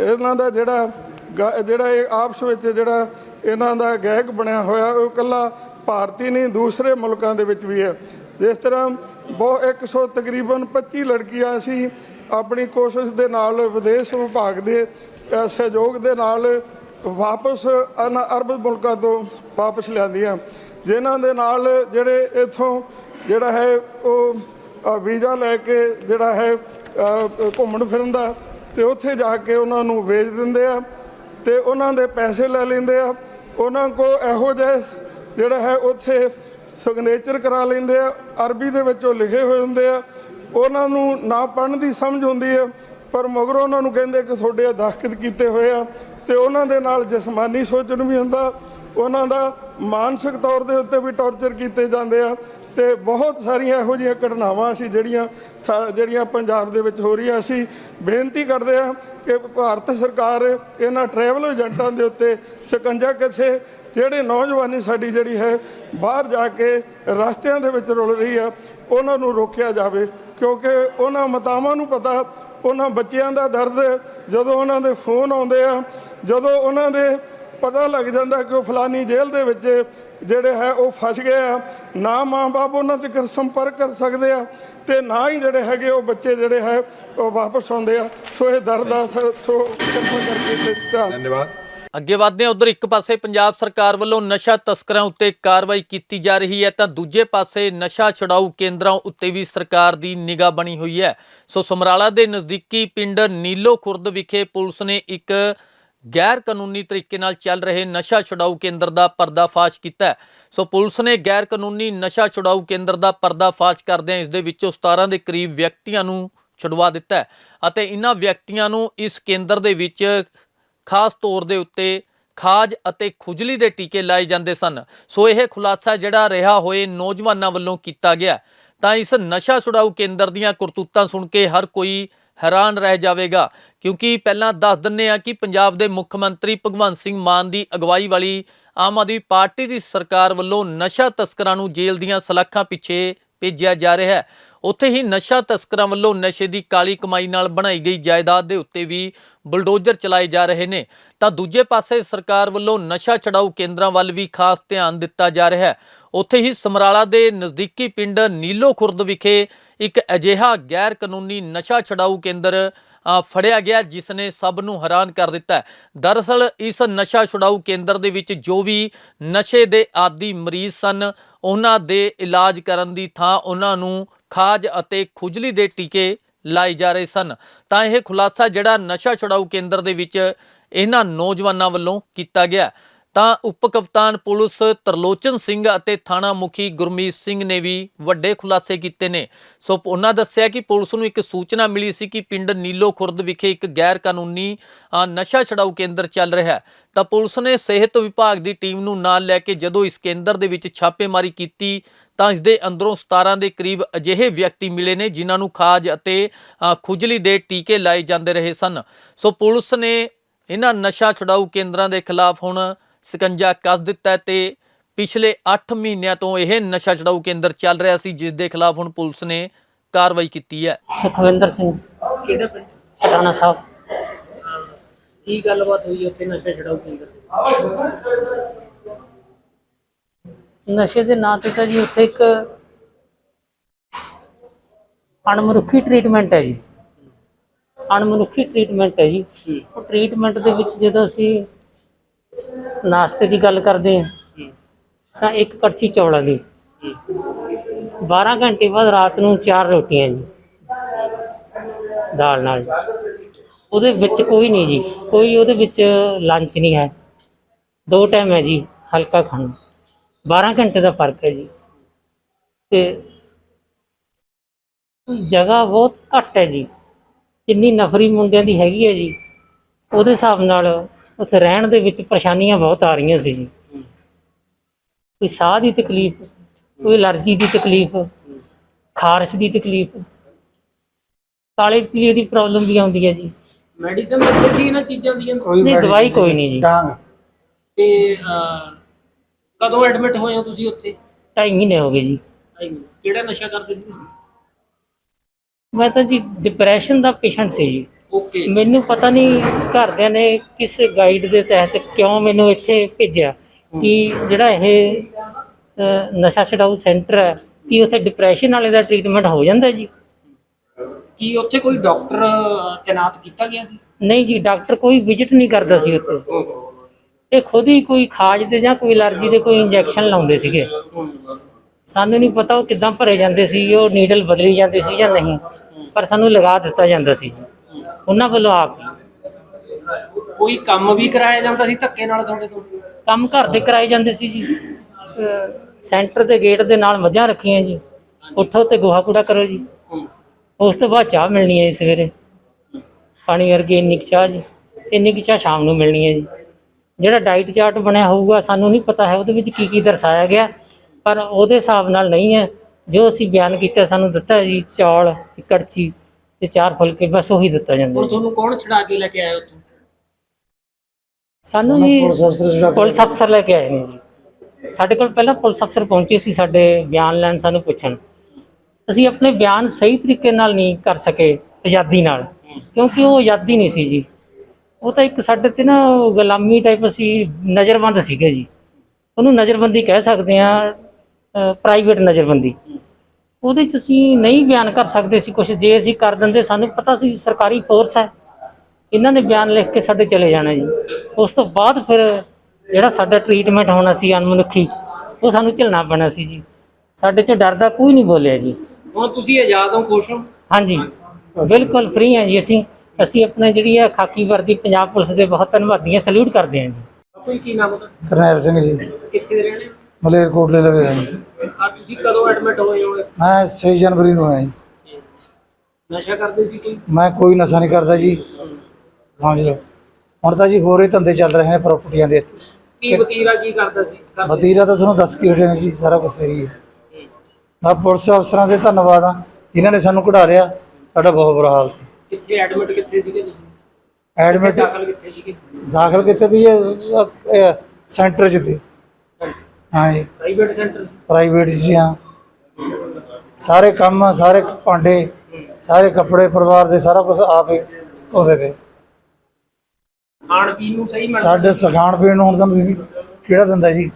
ਇਹਨਾਂ ਦਾ ਜਿਹੜਾ ਗ- ਜਿਹੜਾ ਇਹ ਆਪਸ ਵਿੱਚ ਜਿਹੜਾ ਇਹਨਾਂ ਦਾ ਗਾਹਕ ਬਣਿਆ ਹੋਇਆ, ਉਹ ਇਕੱਲਾ ਭਾਰਤੀ ਨਹੀਂ, ਦੂਸਰੇ ਮੁਲਕਾਂ ਦੇ ਵਿੱਚ ਵੀ ਹੈ। ਜਿਸ ਤਰ੍ਹਾਂ ਬਹੁ 100 ਤਕਰੀਬਨ 25 ਲੜਕੀਆਂ ਸੀ, ਆਪਣੀ ਕੋਸ਼ਿਸ਼ ਦੇ ਨਾਲ ਵਿਦੇਸ਼ ਵਿਭਾਗ ਦੇ ਸਹਿਯੋਗ ਦੇ ਨਾਲ ਵਾਪਸ ਇਹਨਾਂ ਅਰਬ ਮੁਲਕਾਂ ਤੋਂ ਵਾਪਸ ਲਿਆਂਦੀਆਂ। ਜਿਨ੍ਹਾਂ ਦੇ ਨਾਲ ਜਿਹੜੇ ਇਥੋਂ ਜਿਹੜਾ ਹੈ ਉਹ ਵੀਜ਼ਾ ਲੈ ਕੇ ਜਿਹੜਾ ਹੈ ਘੁੰਮਣ ਫਿਰਨ ਦਾ। ਤੇ ਉੱਥੇ ਜਾ ਕੇ ਉਹਨਾਂ ਨੂੰ ਵੇਚ ਦਿੰਦੇ ਆ ਤੇ ਉਹਨਾਂ ਦੇ ਪੈਸੇ ਲੈ ਲੈਂਦੇ ਆ। ਉਹਨਾਂ ਕੋ ਇਹੋ ਜਿਹੇ ਜਿਹੜਾ ਹੈ, ਉੱਥੇ ਸਿਗਨੇਚਰ ਕਰਾ ਲੈਂਦੇ ਆ। ਅਰਬੀ ਦੇ ਵਿੱਚ ਉਹ ਲਿਖੇ ਹੋਏ ਹੁੰਦੇ ਆ। ਉਹਨਾਂ ਨੂੰ ਨਾ ਪੜ੍ਹਨ ਦੀ ਸਮਝ ਹੁੰਦੀ ਹੈ ਪਰ ਮਗਰੋਂ ਉਹਨਾਂ ਨੂੰ ਕਹਿੰਦੇ ਕਿ ਤੁਹਾਡੇ ਦਸਤਖਤ ਕੀਤੇ ਹੋਏ ਆ। ਤੇ ਉਹਨਾਂ ਦੇ ਨਾਲ ਜਿਸਮਾਨੀ ਸੋਚਣ ਵੀ ਹੁੰਦਾ। ਉਹਨਾਂ ਦਾ ਮਾਨਸਿਕ ਤੌਰ ਦੇ ਉੱਤੇ ਵੀ ਟੌਰਚਰ ਕੀਤੇ ਜਾਂਦੇ ਆ। ਤੇ ਬਹੁਤ ਸਾਰੀਆਂ ਇਹੋ ਜਿਹੀਆਂ ਘਟਨਾਵਾਂ ਸੀ ਜਿਹੜੀਆਂ ਸਾ- ਜਿਹੜੀਆਂ ਪੰਜਾਬ ਦੇ ਵਿੱਚ ਹੋ ਰਹੀਆਂ ਸੀ ਬੇਨਤੀ ਕਰਦੇ ਆ ਕਿ ਭਾਰਤ ਸਰਕਾਰ ਇਹਨਾਂ ਟਰੈਵਲ ਏਜੰਟਾਂ ਦੇ ਉੱਤੇ ਸਕੰਜਾ ਕੱਸੇ, ਜਿਹੜੇ ਨੌਜਵਾਨੀ ਸਾਡੀ ਜਿਹੜੀ ਹੈ, ਬਾਹਰ ਜਾ ਕੇ ਰਸਤਿਆਂ ਦੇ ਵਿੱਚ ਰੁਲ ਰਹੀ ਆ, ਉਹਨਾਂ ਨੂੰ ਰੋਕਿਆ ਜਾਵੇ। ਕਿਉਂਕਿ ਉਹਨਾਂ ਮਤਾਵਾਂ ਨੂੰ ਪਤਾ, ਉਹਨਾਂ ਬੱਚਿਆਂ ਦਾ ਦਰਦ, ਜਦੋਂ ਉਹਨਾਂ ਦੇ ਫੋਨ ਆਉਂਦੇ ਆ, ਜਦੋਂ ਉਹਨਾਂ ਦੇ ਪਤਾ ਲੱਗ ਜਾਂਦਾ ਕਿ ਉਹ ਫਲਾਨੀ ਜੇਲ੍ਹ ਦੇ ਵਿੱਚ ਜਿਹੜੇ ਹੈ ਉਹ ਫਸ ਗਏ ਆ। ਨਾ ਮਾਂ-ਬਾਪ ਉਹਨਾਂ ਤੱਕ ਸੰਪਰਕ ਕਰ ਸਕਦੇ ਆ ਤੇ ਨਾ ਹੀ ਜਿਹੜੇ ਹੈਗੇ ਉਹ ਬੱਚੇ ਜਿਹੜੇ ਹੈ ਉਹ ਵਾਪਸ ਆਉਂਦੇ ਆ। ਸੋ ਇਹ ਦਰਦ ਆ ਸੋ ਕਰਕੇ
ਧੰਨਵਾਦ।
ਅੱਗੇ ਵਧਦੇ ਹਾਂ ਉਧਰ ਇੱਕ ਪਾਸੇ ਪੰਜਾਬ ਸਰਕਾਰ ਵੱਲੋਂ ਨਸ਼ਾ ਤਸਕਰਾਂ ਉੱਤੇ ਕਾਰਵਾਈ ਕੀਤੀ ਜਾ ਰਹੀ ਹੈ ਤਾਂ ਦੂਜੇ ਪਾਸੇ ਨਸ਼ਾ ਛਡਾਊ ਕੇਂਦਰਾਂ ਉੱਤੇ ਵੀ ਸਰਕਾਰ ਦੀ ਨਿਗਾਹ ਬਣੀ ਹੋਈ ਹੈ। ਸੋ ਸਮਰਾਲਾ ਦੇ ਨਜ਼ਦੀਕੀ ਪਿੰਡ ਨੀਲੋ ਖੁਰਦ ਵਿਖੇ ਪੁਲਿਸ ਨੇ ਇੱਕ ਗੈਰ ਕਾਨੂੰਨੀ ਤਰੀਕੇ ਨਾਲ ਚੱਲ ਰਹੇ ਨਸ਼ਾ ਛੁਡਾਊ ਕੇਂਦਰ ਦਾ ਪਰਦਾਫਾਸ਼ ਕੀਤਾ ਹੈ। ਸੋ ਪੁਲਿਸ ਨੇ ਗੈਰ ਕਾਨੂੰਨੀ ਨਸ਼ਾ ਛੁਡਾਊ ਕੇਂਦਰ ਦਾ ਪਰਦਾਫਾਸ਼ ਕਰਦਿਆਂ ਇਸ ਦੇ ਵਿੱਚੋਂ 17 ਦੇ ਕਰੀਬ ਵਿਅਕਤੀਆਂ ਨੂੰ ਛੁਡਵਾ ਦਿੱਤਾ ਹੈ ਅਤੇ ਇਹਨਾਂ ਵਿਅਕਤੀਆਂ ਨੂੰ ਇਸ ਕੇਂਦਰ ਦੇ ਵਿੱਚ ਖਾਸ ਤੌਰ ਦੇ ਉੱਤੇ ਖਾਜ ਅਤੇ ਖੁਜਲੀ ਦੇ ਟੀਕੇ ਲਾਏ ਜਾਂਦੇ ਸਨ ਸੋ ਇਹ ਖੁਲਾਸਾ ਜਿਹੜਾ ਰਿਹਾ ਹੋਏ ਨੌਜਵਾਨਾਂ ਵੱਲੋਂ ਕੀਤਾ ਗਿਆ ਤਾਂ ਇਸ ਨਸ਼ਾ ਛੁਡਾਊ ਕੇਂਦਰ ਦੀਆਂ ਕਰਤੂਤਾਂ ਸੁਣ ਕੇ ਹਰ ਕੋਈ ਹੈਰਾਨ ਰਹਿ ਜਾਵੇਗਾ, ਕਿਉਂਕਿ ਪਹਿਲਾਂ ਦੱਸ ਦਿੰਨੇ ਆ ਕਿ ਪੰਜਾਬ ਦੇ ਮੁੱਖ ਮੰਤਰੀ ਭਗਵੰਤ ਸਿੰਘ ਮਾਨ ਦੀ ਅਗਵਾਈ ਵਾਲੀ ਆਮ ਆਦਮੀ ਪਾਰਟੀ ਦੀ ਸਰਕਾਰ ਵੱਲੋਂ ਨਸ਼ਾ ਤਸਕਰਾਂ ਨੂੰ ਜੇਲ੍ਹ ਦੀਆਂ ਸਲਾਖਾਂ ਪਿੱਛੇ ਭੇਜਿਆ ਜਾ ਰਿਹਾ ਹੈ। ਉੱਥੇ ਹੀ ਨਸ਼ਾ ਤਸਕਰਾਂ ਵੱਲੋਂ ਨਸ਼ੇ ਦੀ ਕਾਲੀ ਕਮਾਈ ਨਾਲ ਬਣਾਈ ਗਈ ਜਾਇਦਾਦ ਦੇ ਉੱਤੇ ਵੀ ਬੁਲਡੋਜ਼ਰ ਚਲਾਏ ਜਾ ਰਹੇ ਨੇ। ਤਾਂ ਦੂਜੇ ਪਾਸੇ ਸਰਕਾਰ ਵੱਲੋਂ ਨਸ਼ਾ ਛਡਾਊ ਕੇਂਦਰਾਂ ਵੱਲ ਵੀ ਖਾਸ ਧਿਆਨ ਦਿੱਤਾ ਜਾ ਰਿਹਾ ਹੈ। ਉੱਥੇ ਹੀ ਸਮਰਾਲਾ ਦੇ ਨਜ਼ਦੀਕੀ ਪਿੰਡ ਨੀਲੋ ਖੁਰਦ ਵਿਖੇ ਇੱਕ ਅਜਿਹਾ ਗੈਰ ਕਾਨੂੰਨੀ ਨਸ਼ਾ ਛਡਾਊ ਕੇਂਦਰ ਫੜਿਆ ਗਿਆ ਜਿਸ ਨੇ ਸਭ ਨੂੰ ਹੈਰਾਨ ਕਰ ਦਿੱਤਾ ਦਰਅਸਲ, ਇਸ ਨਸ਼ਾ ਛੁਡਾਊ ਕੇਂਦਰ ਦੇ ਵਿੱਚ ਜੋ ਵੀ ਨਸ਼ੇ ਦੇ ਆਦੀ ਮਰੀਜ਼ ਸਨ, ਉਹਨਾਂ ਦੇ ਇਲਾਜ ਕਰਨ ਦੀ ਥਾਂ ਉਹਨਾਂ ਨੂੰ ਖਾਜ ਅਤੇ ਖੁਜਲੀ ਦੇ ਟੀਕੇ ਲਾਏ ਜਾ ਰਹੇ ਸਨ। ਤਾਂ ਇਹ ਖੁਲਾਸਾ ਜਿਹੜਾ ਨਸ਼ਾ ਛੁਡਾਊ ਕੇਂਦਰ ਦੇ ਵਿੱਚ ਇਹਨਾਂ ਨੌਜਵਾਨਾਂ ਵੱਲੋਂ ਕੀਤਾ ਗਿਆ ਤਾਂ ਉਪ ਕਪਤਾਨ ਪੁਲਿਸ ਤਰਲੋਚਨ ਸਿੰਘ ਅਤੇ ਥਾਣਾ ਮੁਖੀ ਗੁਰਮੀਤ ਸਿੰਘ ਨੇ ਵੀ ਵੱਡੇ ਖੁਲਾਸੇ ਕੀਤੇ ਨੇ। ਸੋ ਉਹਨਾਂ ਦੱਸਿਆ ਕਿ ਪੁਲਿਸ ਨੂੰ ਇੱਕ ਸੂਚਨਾ ਮਿਲੀ ਸੀ ਕਿ ਪਿੰਡ ਨੀਲੋ ਖੁਰਦ ਵਿਖੇ ਇੱਕ ਗੈਰ ਕਾਨੂੰਨੀ ਨਸ਼ਾ ਛਡਾਊ ਕੇਂਦਰ ਚੱਲ ਰਿਹਾ ਹੈ। ਤਾਂ ਪੁਲਿਸ ਨੇ ਸਿਹਤ ਵਿਭਾਗ ਦੀ ਟੀਮ ਨੂੰ ਨਾਲ ਲੈ ਕੇ ਜਦੋਂ ਇਸ ਕੇਂਦਰ ਦੇ ਵਿੱਚ ਛਾਪੇਮਾਰੀ ਕੀਤੀ, ਤਾਂ ਇਸ ਦੇ ਅੰਦਰੋਂ 17 ਦੇ ਕਰੀਬ ਅਜਿਹੇ ਵਿਅਕਤੀ ਮਿਲੇ ਨੇ ਜਿਨ੍ਹਾਂ ਨੂੰ ਖਾਜ ਅਤੇ ਖੁਜਲੀ ਦੇ ਟੀਕੇ ਲਾਏ ਜਾਂਦੇ ਰਹੇ ਸਨ। ਸੋ ਪੁਲਿਸ ਨੇ ਇਹਨਾਂ ਨਸ਼ਾ ਛੁਡਾਊ ਕੇਂਦਰਾਂ ਦੇ ਖਿਲਾਫ ਹੁਣ ਸਕੰਜਾ ਕੱਸ ਦਿੱਤਾ ਤੇ ਪਿਛਲੇ 8 ਮਹੀਨਿਆਂ ਤੋਂ ਇਹ ਨਸ਼ਾ ਛੁਡਾਊ ਕੇਂਦਰ ਚੱਲ ਰਿਹਾ ਸੀ ਜਿਸ ਦੇ ਖਿਲਾਫ ਹੁਣ ਪੁਲਿਸ ਨੇ ਕਾਰਵਾਈ ਕੀਤੀ ਹੈ।
ਸੁਖਵਿੰਦਰ ਸਿੰਘ।
ਕਿਹੜਾ ਪਿੰਡ?
ਪਟਾਣਾ ਸਾਹਿਬ।
ਕੀ ਗੱਲਬਾਤ ਹੋਈ ਉੱਥੇ ਨਸ਼ਾ ਛਡਾਊ ਕੇਂਦਰ
ਨਸ਼ੇ ਦੇ ਨਾਂ ਤੇ ਤਾਂ ਜੀ ਉੱਥੇ ਇੱਕ ਅਣਮਨੁੱਖੀ ਟ੍ਰੀਟਮੈਂਟ ਹੈ ਜੀ। ਅਣਮਨੁੱਖੀ ਟ੍ਰੀਟਮੈਂਟ ਹੈ ਜੀ। ਉਹ ਟ੍ਰੀਟਮੈਂਟ ਦੇ ਵਿੱਚ ਜਦੋਂ ਅਸੀਂ ਨਾਸ਼ਤੇ ਦੀ ਗੱਲ ਕਰਦੇ ਹਾਂ ਤਾਂ ਇੱਕ ਕੜਛੀ ਚੌਲਾਂ ਦੀ। 12 ਘੰਟੇ ਬਾਅਦ ਰਾਤ ਨੂੰ ਚਾਰ ਰੋਟੀਆਂ ਜੀ ਦਾਲ ਨਾਲ। ਉਹਦੇ ਵਿੱਚ ਕੋਈ ਨਹੀਂ ਜੀ ਕੋਈ ਉਹਦੇ ਵਿੱਚ ਲੰਚ ਨਹੀਂ ਹੈ। ਦੋ ਟਾਈਮ ਹੈ ਜੀ ਹਲਕਾ ਖਾਣਾ। 12 ਘੰਟੇ ਦਾ ਫ਼ਰਕ ਹੈ ਜੀ। ਤੇ ਜਗ੍ਹਾ ਬਹੁਤ ਘੱਟ ਹੈ ਜੀ। ਜਿੰਨੀ ਨਫਰੀ ਮੁੰਡਿਆਂ ਦੀ ਹੈਗੀ ਹੈ ਜੀ ਉਹਦੇ ਹਿਸਾਬ ਨਾਲ ਉੱਥੇ ਰਹਿਣ ਦੇ ਵਿੱਚ ਪਰੇਸ਼ਾਨੀਆਂ ਬਹੁਤ ਆ ਰਹੀਆਂ ਸੀ ਜੀ। ਕੋਈ ਸਾਹ ਦੀ ਤਕਲੀਫ ਕੋਈ ਅਲਰਜੀ ਦੀ ਤਕਲੀਫ ਖਾਰਸ਼ ਦੀ ਤਕਲੀਫ ਕਾਲੇ ਪੀਲੇ ਦੀ ਪ੍ਰੋਬਲਮ ਵੀ ਆਉਂਦੀ ਹੈ ਜੀ।
ਮੈਡੀਸਨ ਦਿੱਤੇ ਸੀ ਇਹਨਾਂ ਚੀਜ਼ਾਂ ਦੀਆਂ?
ਨਹੀਂ ਦਵਾਈ ਕੋਈ ਨਹੀਂ ਜੀ।
ਤੇ ਅਹ, ਕਦੋਂ ਐਡਮਿਟ ਹੋਏ ਹੋ ਤੁਸੀਂ ਉੱਥੇ?
ਢਾਈ ਮਹੀਨੇ ਹੋ ਗਏ ਜੀ।
ਕਿਹੜਾ ਨਸ਼ਾ ਕਰਦੇ ਸੀ ਤੁਸੀਂ?
ਮੈਂ ਤਾਂ ਜੀ ਡਿਪਰੈਸ਼ਨ ਦਾ ਪੇਸ਼ੈਂਟ ਸੀ ਜੀ।
ਓਕੇ
ਮੈਨੂੰ ਪਤਾ ਨਹੀਂ ਘਰਦਿਆਂ ਨੇ ਕਿਸ ਗਾਈਡ ਦੇ ਤਹਿਤ ਕਿਉਂ ਮੈਨੂੰ ਇੱਥੇ ਭੇਜਿਆ ਕਿ ਜਿਹੜਾ ਇਹ ਅ, ਨਸ਼ਾ ਛਡਾਊ ਸੈਂਟਰ ਹੈ ਕਿ ਉੱਥੇ ਡਿਪਰੈਸ਼ਨ ਵਾਲੇ ਦਾ ਟ੍ਰੀਟਮੈਂਟ ਹੋ ਜਾਂਦਾ ਜੀ?
ਕੀ ਉੱਥੇ ਕੋਈ ਡਾਕਟਰ ਤੈਨਾਤ ਕੀਤਾ ਗਿਆ ਸੀ?
ਨਹੀਂ ਜੀ ਡਾਕਟਰ ਕੋਈ ਵਿਜ਼ਿਟ ਨਹੀਂ ਕਰਦਾ ਸੀ ਉੱਥੇ। ਇਹ ਖੁਦ ਹੀ ਕੋਈ ਖਾਜ ਦੇ ਜਾਂ ਕੋਈ ਅਲਰਜੀ ਦੇ ਕੋਈ ਇੰਜੈਕਸ਼ਨ ਲਾਉਂਦੇ ਸੀਗੇ। ਸਾਨੂੰ ਨਹੀਂ ਪਤਾ ਉਹ ਕਿੱਦਾਂ ਭਰੇ ਜਾਂਦੇ ਸੀ ਉਹ ਨੀਡਲ ਬਦਲੀ ਜਾਂਦੇ ਸੀ ਜਾਂ ਨਹੀਂ ਪਰ ਸਾਨੂੰ ਲਗਾ ਦਿੱਤਾ ਜਾਂਦਾ ਸੀ ਜੀ। ਉਹਨਾਂ ਵੱਲੋਂ ਆ ਕੇ।
ਕੋਈ ਕੰਮ ਵੀ ਕਰਾਇਆ ਜਾਂਦਾ ਸੀ ਧੱਕੇ ਨਾਲ ਤੁਹਾਡੇ ਤੋਂ?
ਕੰਮ ਘਰ ਦੇ ਕਰਾਏ ਜਾਂਦੇ ਸੀ ਜੀ। ਅਹ ਸੈਂਟਰ ਦੇ ਗੇਟ ਦੇ ਨਾਲ ਮੱਝਾਂ ਰੱਖੀਆਂ ਜੀ। ਉੱਠੋ ਤੇ ਗੋਹਾ ਕੂੜਾ ਕਰੋ ਜੀ।
ਹੂੰ।
ਉਸ ਤੋਂ ਬਾਅਦ ਚਾਹ ਮਿਲਣੀ ਹੈ ਜੀ ਸਵੇਰੇ। ਪਾਣੀ ਵਰਗੀ ਇੰਨੀ ਕੁ ਚਾਹ ਜੀ। ਇੰਨੀ ਕੁ ਚਾਹ ਸ਼ਾਮ ਨੂੰ ਮਿਲਣੀ ਹੈ ਜੀ। ਜਿਹੜਾ ਡਾਈਟ ਚਾਰਟ ਬਣਿਆ ਹੋਊਗਾ ਸਾਨੂੰ ਨਹੀਂ ਪਤਾ ਹੈ ਉਹਦੇ ਵਿੱਚ ਕੀ ਕੀ ਦਰਸਾਇਆ ਗਿਆ ਪਰ ਉਹਦੇ ਹਿਸਾਬ ਨਾਲ ਨਹੀਂ ਹੈ। ਜੋ ਅਸੀਂ ਬਿਆਨ ਕੀਤਾ ਸਾਨੂੰ ਦਿੱਤਾ ਹੈ ਜੀ ਚੌਲ ਇੱਕ ਕੜਛੀ ਤੇ ਚਾਰ ਫੁਲਕੇ ਬਸ ਉਹੀ ਦਿੱਤਾ ਜਾਂਦਾ
ਹੁਣ
ਜੀ।
ਤੁਹਾਨੂੰ ਕੌਣ ਛਡਾ ਕੇ ਲੈ ਕੇ ਆਇਆ ਉੱਥੋਂ?
ਸਾਨੂੰ ਜੀ ਪੁਲਿਸ ਅਫਸਰ ਲੈ ਕੇ ਆਏ ਨੇ ਜੀ। ਸਾਡੇ ਕੋਲ ਪਹਿਲਾਂ ਪੁਲਿਸ ਅਫਸਰ ਪਹੁੰਚੇ ਸੀ ਸਾਡੇ ਬਿਆਨ ਲੈਣ ਸਾਨੂੰ ਪੁੱਛਣ। ਅਸੀਂ ਆਪਣੇ ਬਿਆਨ ਸਹੀ ਤਰੀਕੇ ਨਾਲ ਨਹੀਂ ਕਰ ਸਕੇ ਆਜ਼ਾਦੀ ਨਾਲ ਕਿਉਂਕਿ ਉਹ ਆਜ਼ਾਦੀ ਨਹੀਂ ਸੀ ਜੀ। ਉਹ ਤਾਂ ਇੱਕ ਸਾਡੇ ਤੇ ਨਾ ਉਹ ਗੁਲਾਮੀ ਟਾਈਪ ਅਸੀਂ ਨਜ਼ਰਬੰਦ ਸੀਗੇ ਜੀ। ਉਹਨੂੰ ਨਜ਼ਰਬੰਦੀ ਕਹਿ ਸਕਦੇ ਆ ਪ੍ਰਾਈਵੇਟ ਨਜ਼ਰਬੰਦੀ। ਉਹਦੇ ਚ ਅਸੀਂ ਨਹੀਂ ਬਿਆਨ ਕਰ ਸਕਦੇ ਸੀ ਕੁਝ ਜੇ ਅਸੀਂ ਕਰ ਦਿੰਦੇ ਸਾਨੂੰ ਪਤਾ ਸੀ ਸਰਕਾਰੀ ਫੋਰਸ ਹੈ। ਇਹਨਾਂ ਨੇ ਬਿਆਨ ਲਿਖ ਕੇ ਸਾਡੇ ਚਲੇ ਜਾਣਾ ਜੀ। ਉਸ ਤੋਂ ਬਾਅਦ ਫਿਰ ਜਿਹੜਾ ਸਾਡਾ ਟ੍ਰੀਟਮੈਂਟ ਹੋਣਾ ਸੀ ਅਨਮਨੁੱਖੀ ਉਹ ਸਾਨੂੰ ਝੱਲਣਾ ਪੈਣਾ ਸੀ ਜੀ। ਸਾਡੇ ਚ ਡਰ ਦਾ ਕੋਈ ਨਹੀਂ ਬੋਲਿਆ ਜੀ।
ਹੁਣ ਤੁਸੀਂ ਆਜ਼ਾਦ ਹੋ ਖੁਸ਼ ਹੋ?
ਹਾਂਜੀ ਬਿਲਕੁਲ ਫ੍ਰੀ ਹਾਂ ਜੀ ਅਸੀਂ। ਅਸੀਂ ਆਪਣੇ ਜਿਹੜੀ ਹੈ ਖਾਕੀ ਵਰਦੀ ਪੰਜਾਬ ਪੁਲਿਸ ਦੇ ਬਹੁਤ ਧੰਨਵਾਦੀ ਹਾਂ ਸਲੂਟ ਕਰਦੇ ਹਾਂ ਜੀ।
ਕੋਈ ਕੀ ਨਾਮ ਉਹਦਾ?
ਕਰਨੈਲ ਸਿੰਘ ਜੀ।
ਕਿੱਥੇ ਦੇ ਰਹਿਣੇ
ਮਲੇਰਕੋਟਲੇ ਲਵੇ ਹਾਂ ਜੀ
ਆ ਤੁਸੀਂ ਕਦੋਂ ਐਡਮਿਟ ਹੋਏ ਹੋ?
ਮੈਂ 6 ਜਨਵਰੀ ਨੂੰ ਆਇਆ ਜੀ।
ਨਸ਼ਾ ਕਰਦੇ ਸੀ ਕੋਈ?
ਮੈਂ ਕੋਈ ਨਸ਼ਾ ਨਹੀਂ ਕਰਦਾ ਜੀ। ਹਾਂ ਜੀ। ਹੁਣ ਤਾਂ ਜੀ ਹੋਰ ਹੀ ਧੰਦੇ ਚੱਲ ਰਹੇ ਨੇ ਪ੍ਰਾਪਰਟੀਆਂ ਦੇ
ਕੀ ਵਤੀਰਾ ਕੀ ਕਰਦਾ ਸੀ? ਕਰਦੇ ਸੀ?
ਵਤੀਰਾ ਤਾਂ ਤੁਹਾਨੂੰ ਦੱਸ ਕੇ ਹਟੇ ਨੇ ਜੀ ਸਾਰਾ ਕੁਝ ਸਹੀ ਹੈ। ਮੈਂ ਪੁਲਿਸ ਅਫਸਰਾਂ ਦੇ ਧੰਨਵਾਦ ਆ ਜਿਨ੍ਹਾਂ ਨੇ ਸਾਨੂੰ ਕਢਾ ਲਿਆ ਸਾਡਾ ਬਹੁਤ ਬੁਰਾ ਹਾਲ ਸੀ।
ਕਿੱਥੇ ਐਡਮਿਟ ਕਿੱਥੇ ਸੀਗੇ ਤੁਸੀਂ?
ਐਡਮਿਟ
ਦਾਖਲ ਕਿੱਥੇ ਸੀਗੇ?
ਦਾਖਲ ਕਿੱਥੇ ਦੀ ਸੈਂਟਰ 'ਚ ਤੇ ਹਾਂ ਜੀ।
ਪ੍ਰਾਈਵੇਟ ਸੈਂਟਰ
ਪ੍ਰਾਈਵੇਟ ਜੀ ਹਾਂ। ਸਾਰੇ ਕੰਮ ਸਾਰੇ ਭਾਂਡੇ ਸਾਰੇ ਕੱਪੜੇ ਪਰਿਵਾਰ ਦੇ ਸਾਰਾ ਕੁਝ ਆਪ ਹੀ ਧੋਦੇ ਤੇ।
ਖਾਣ ਪੀਣ ਨੂੰ ਸਹੀ ਮਿਲਦਾ?
ਸਾਡੇ ਸਖਾਣ ਪੀਣ ਨੂੰ ਹੁਣ ਤੁਹਾਨੂੰ ਦੀਦੀ ਕਿਹੜਾ ਦਿੰਦਾ ਜੀ?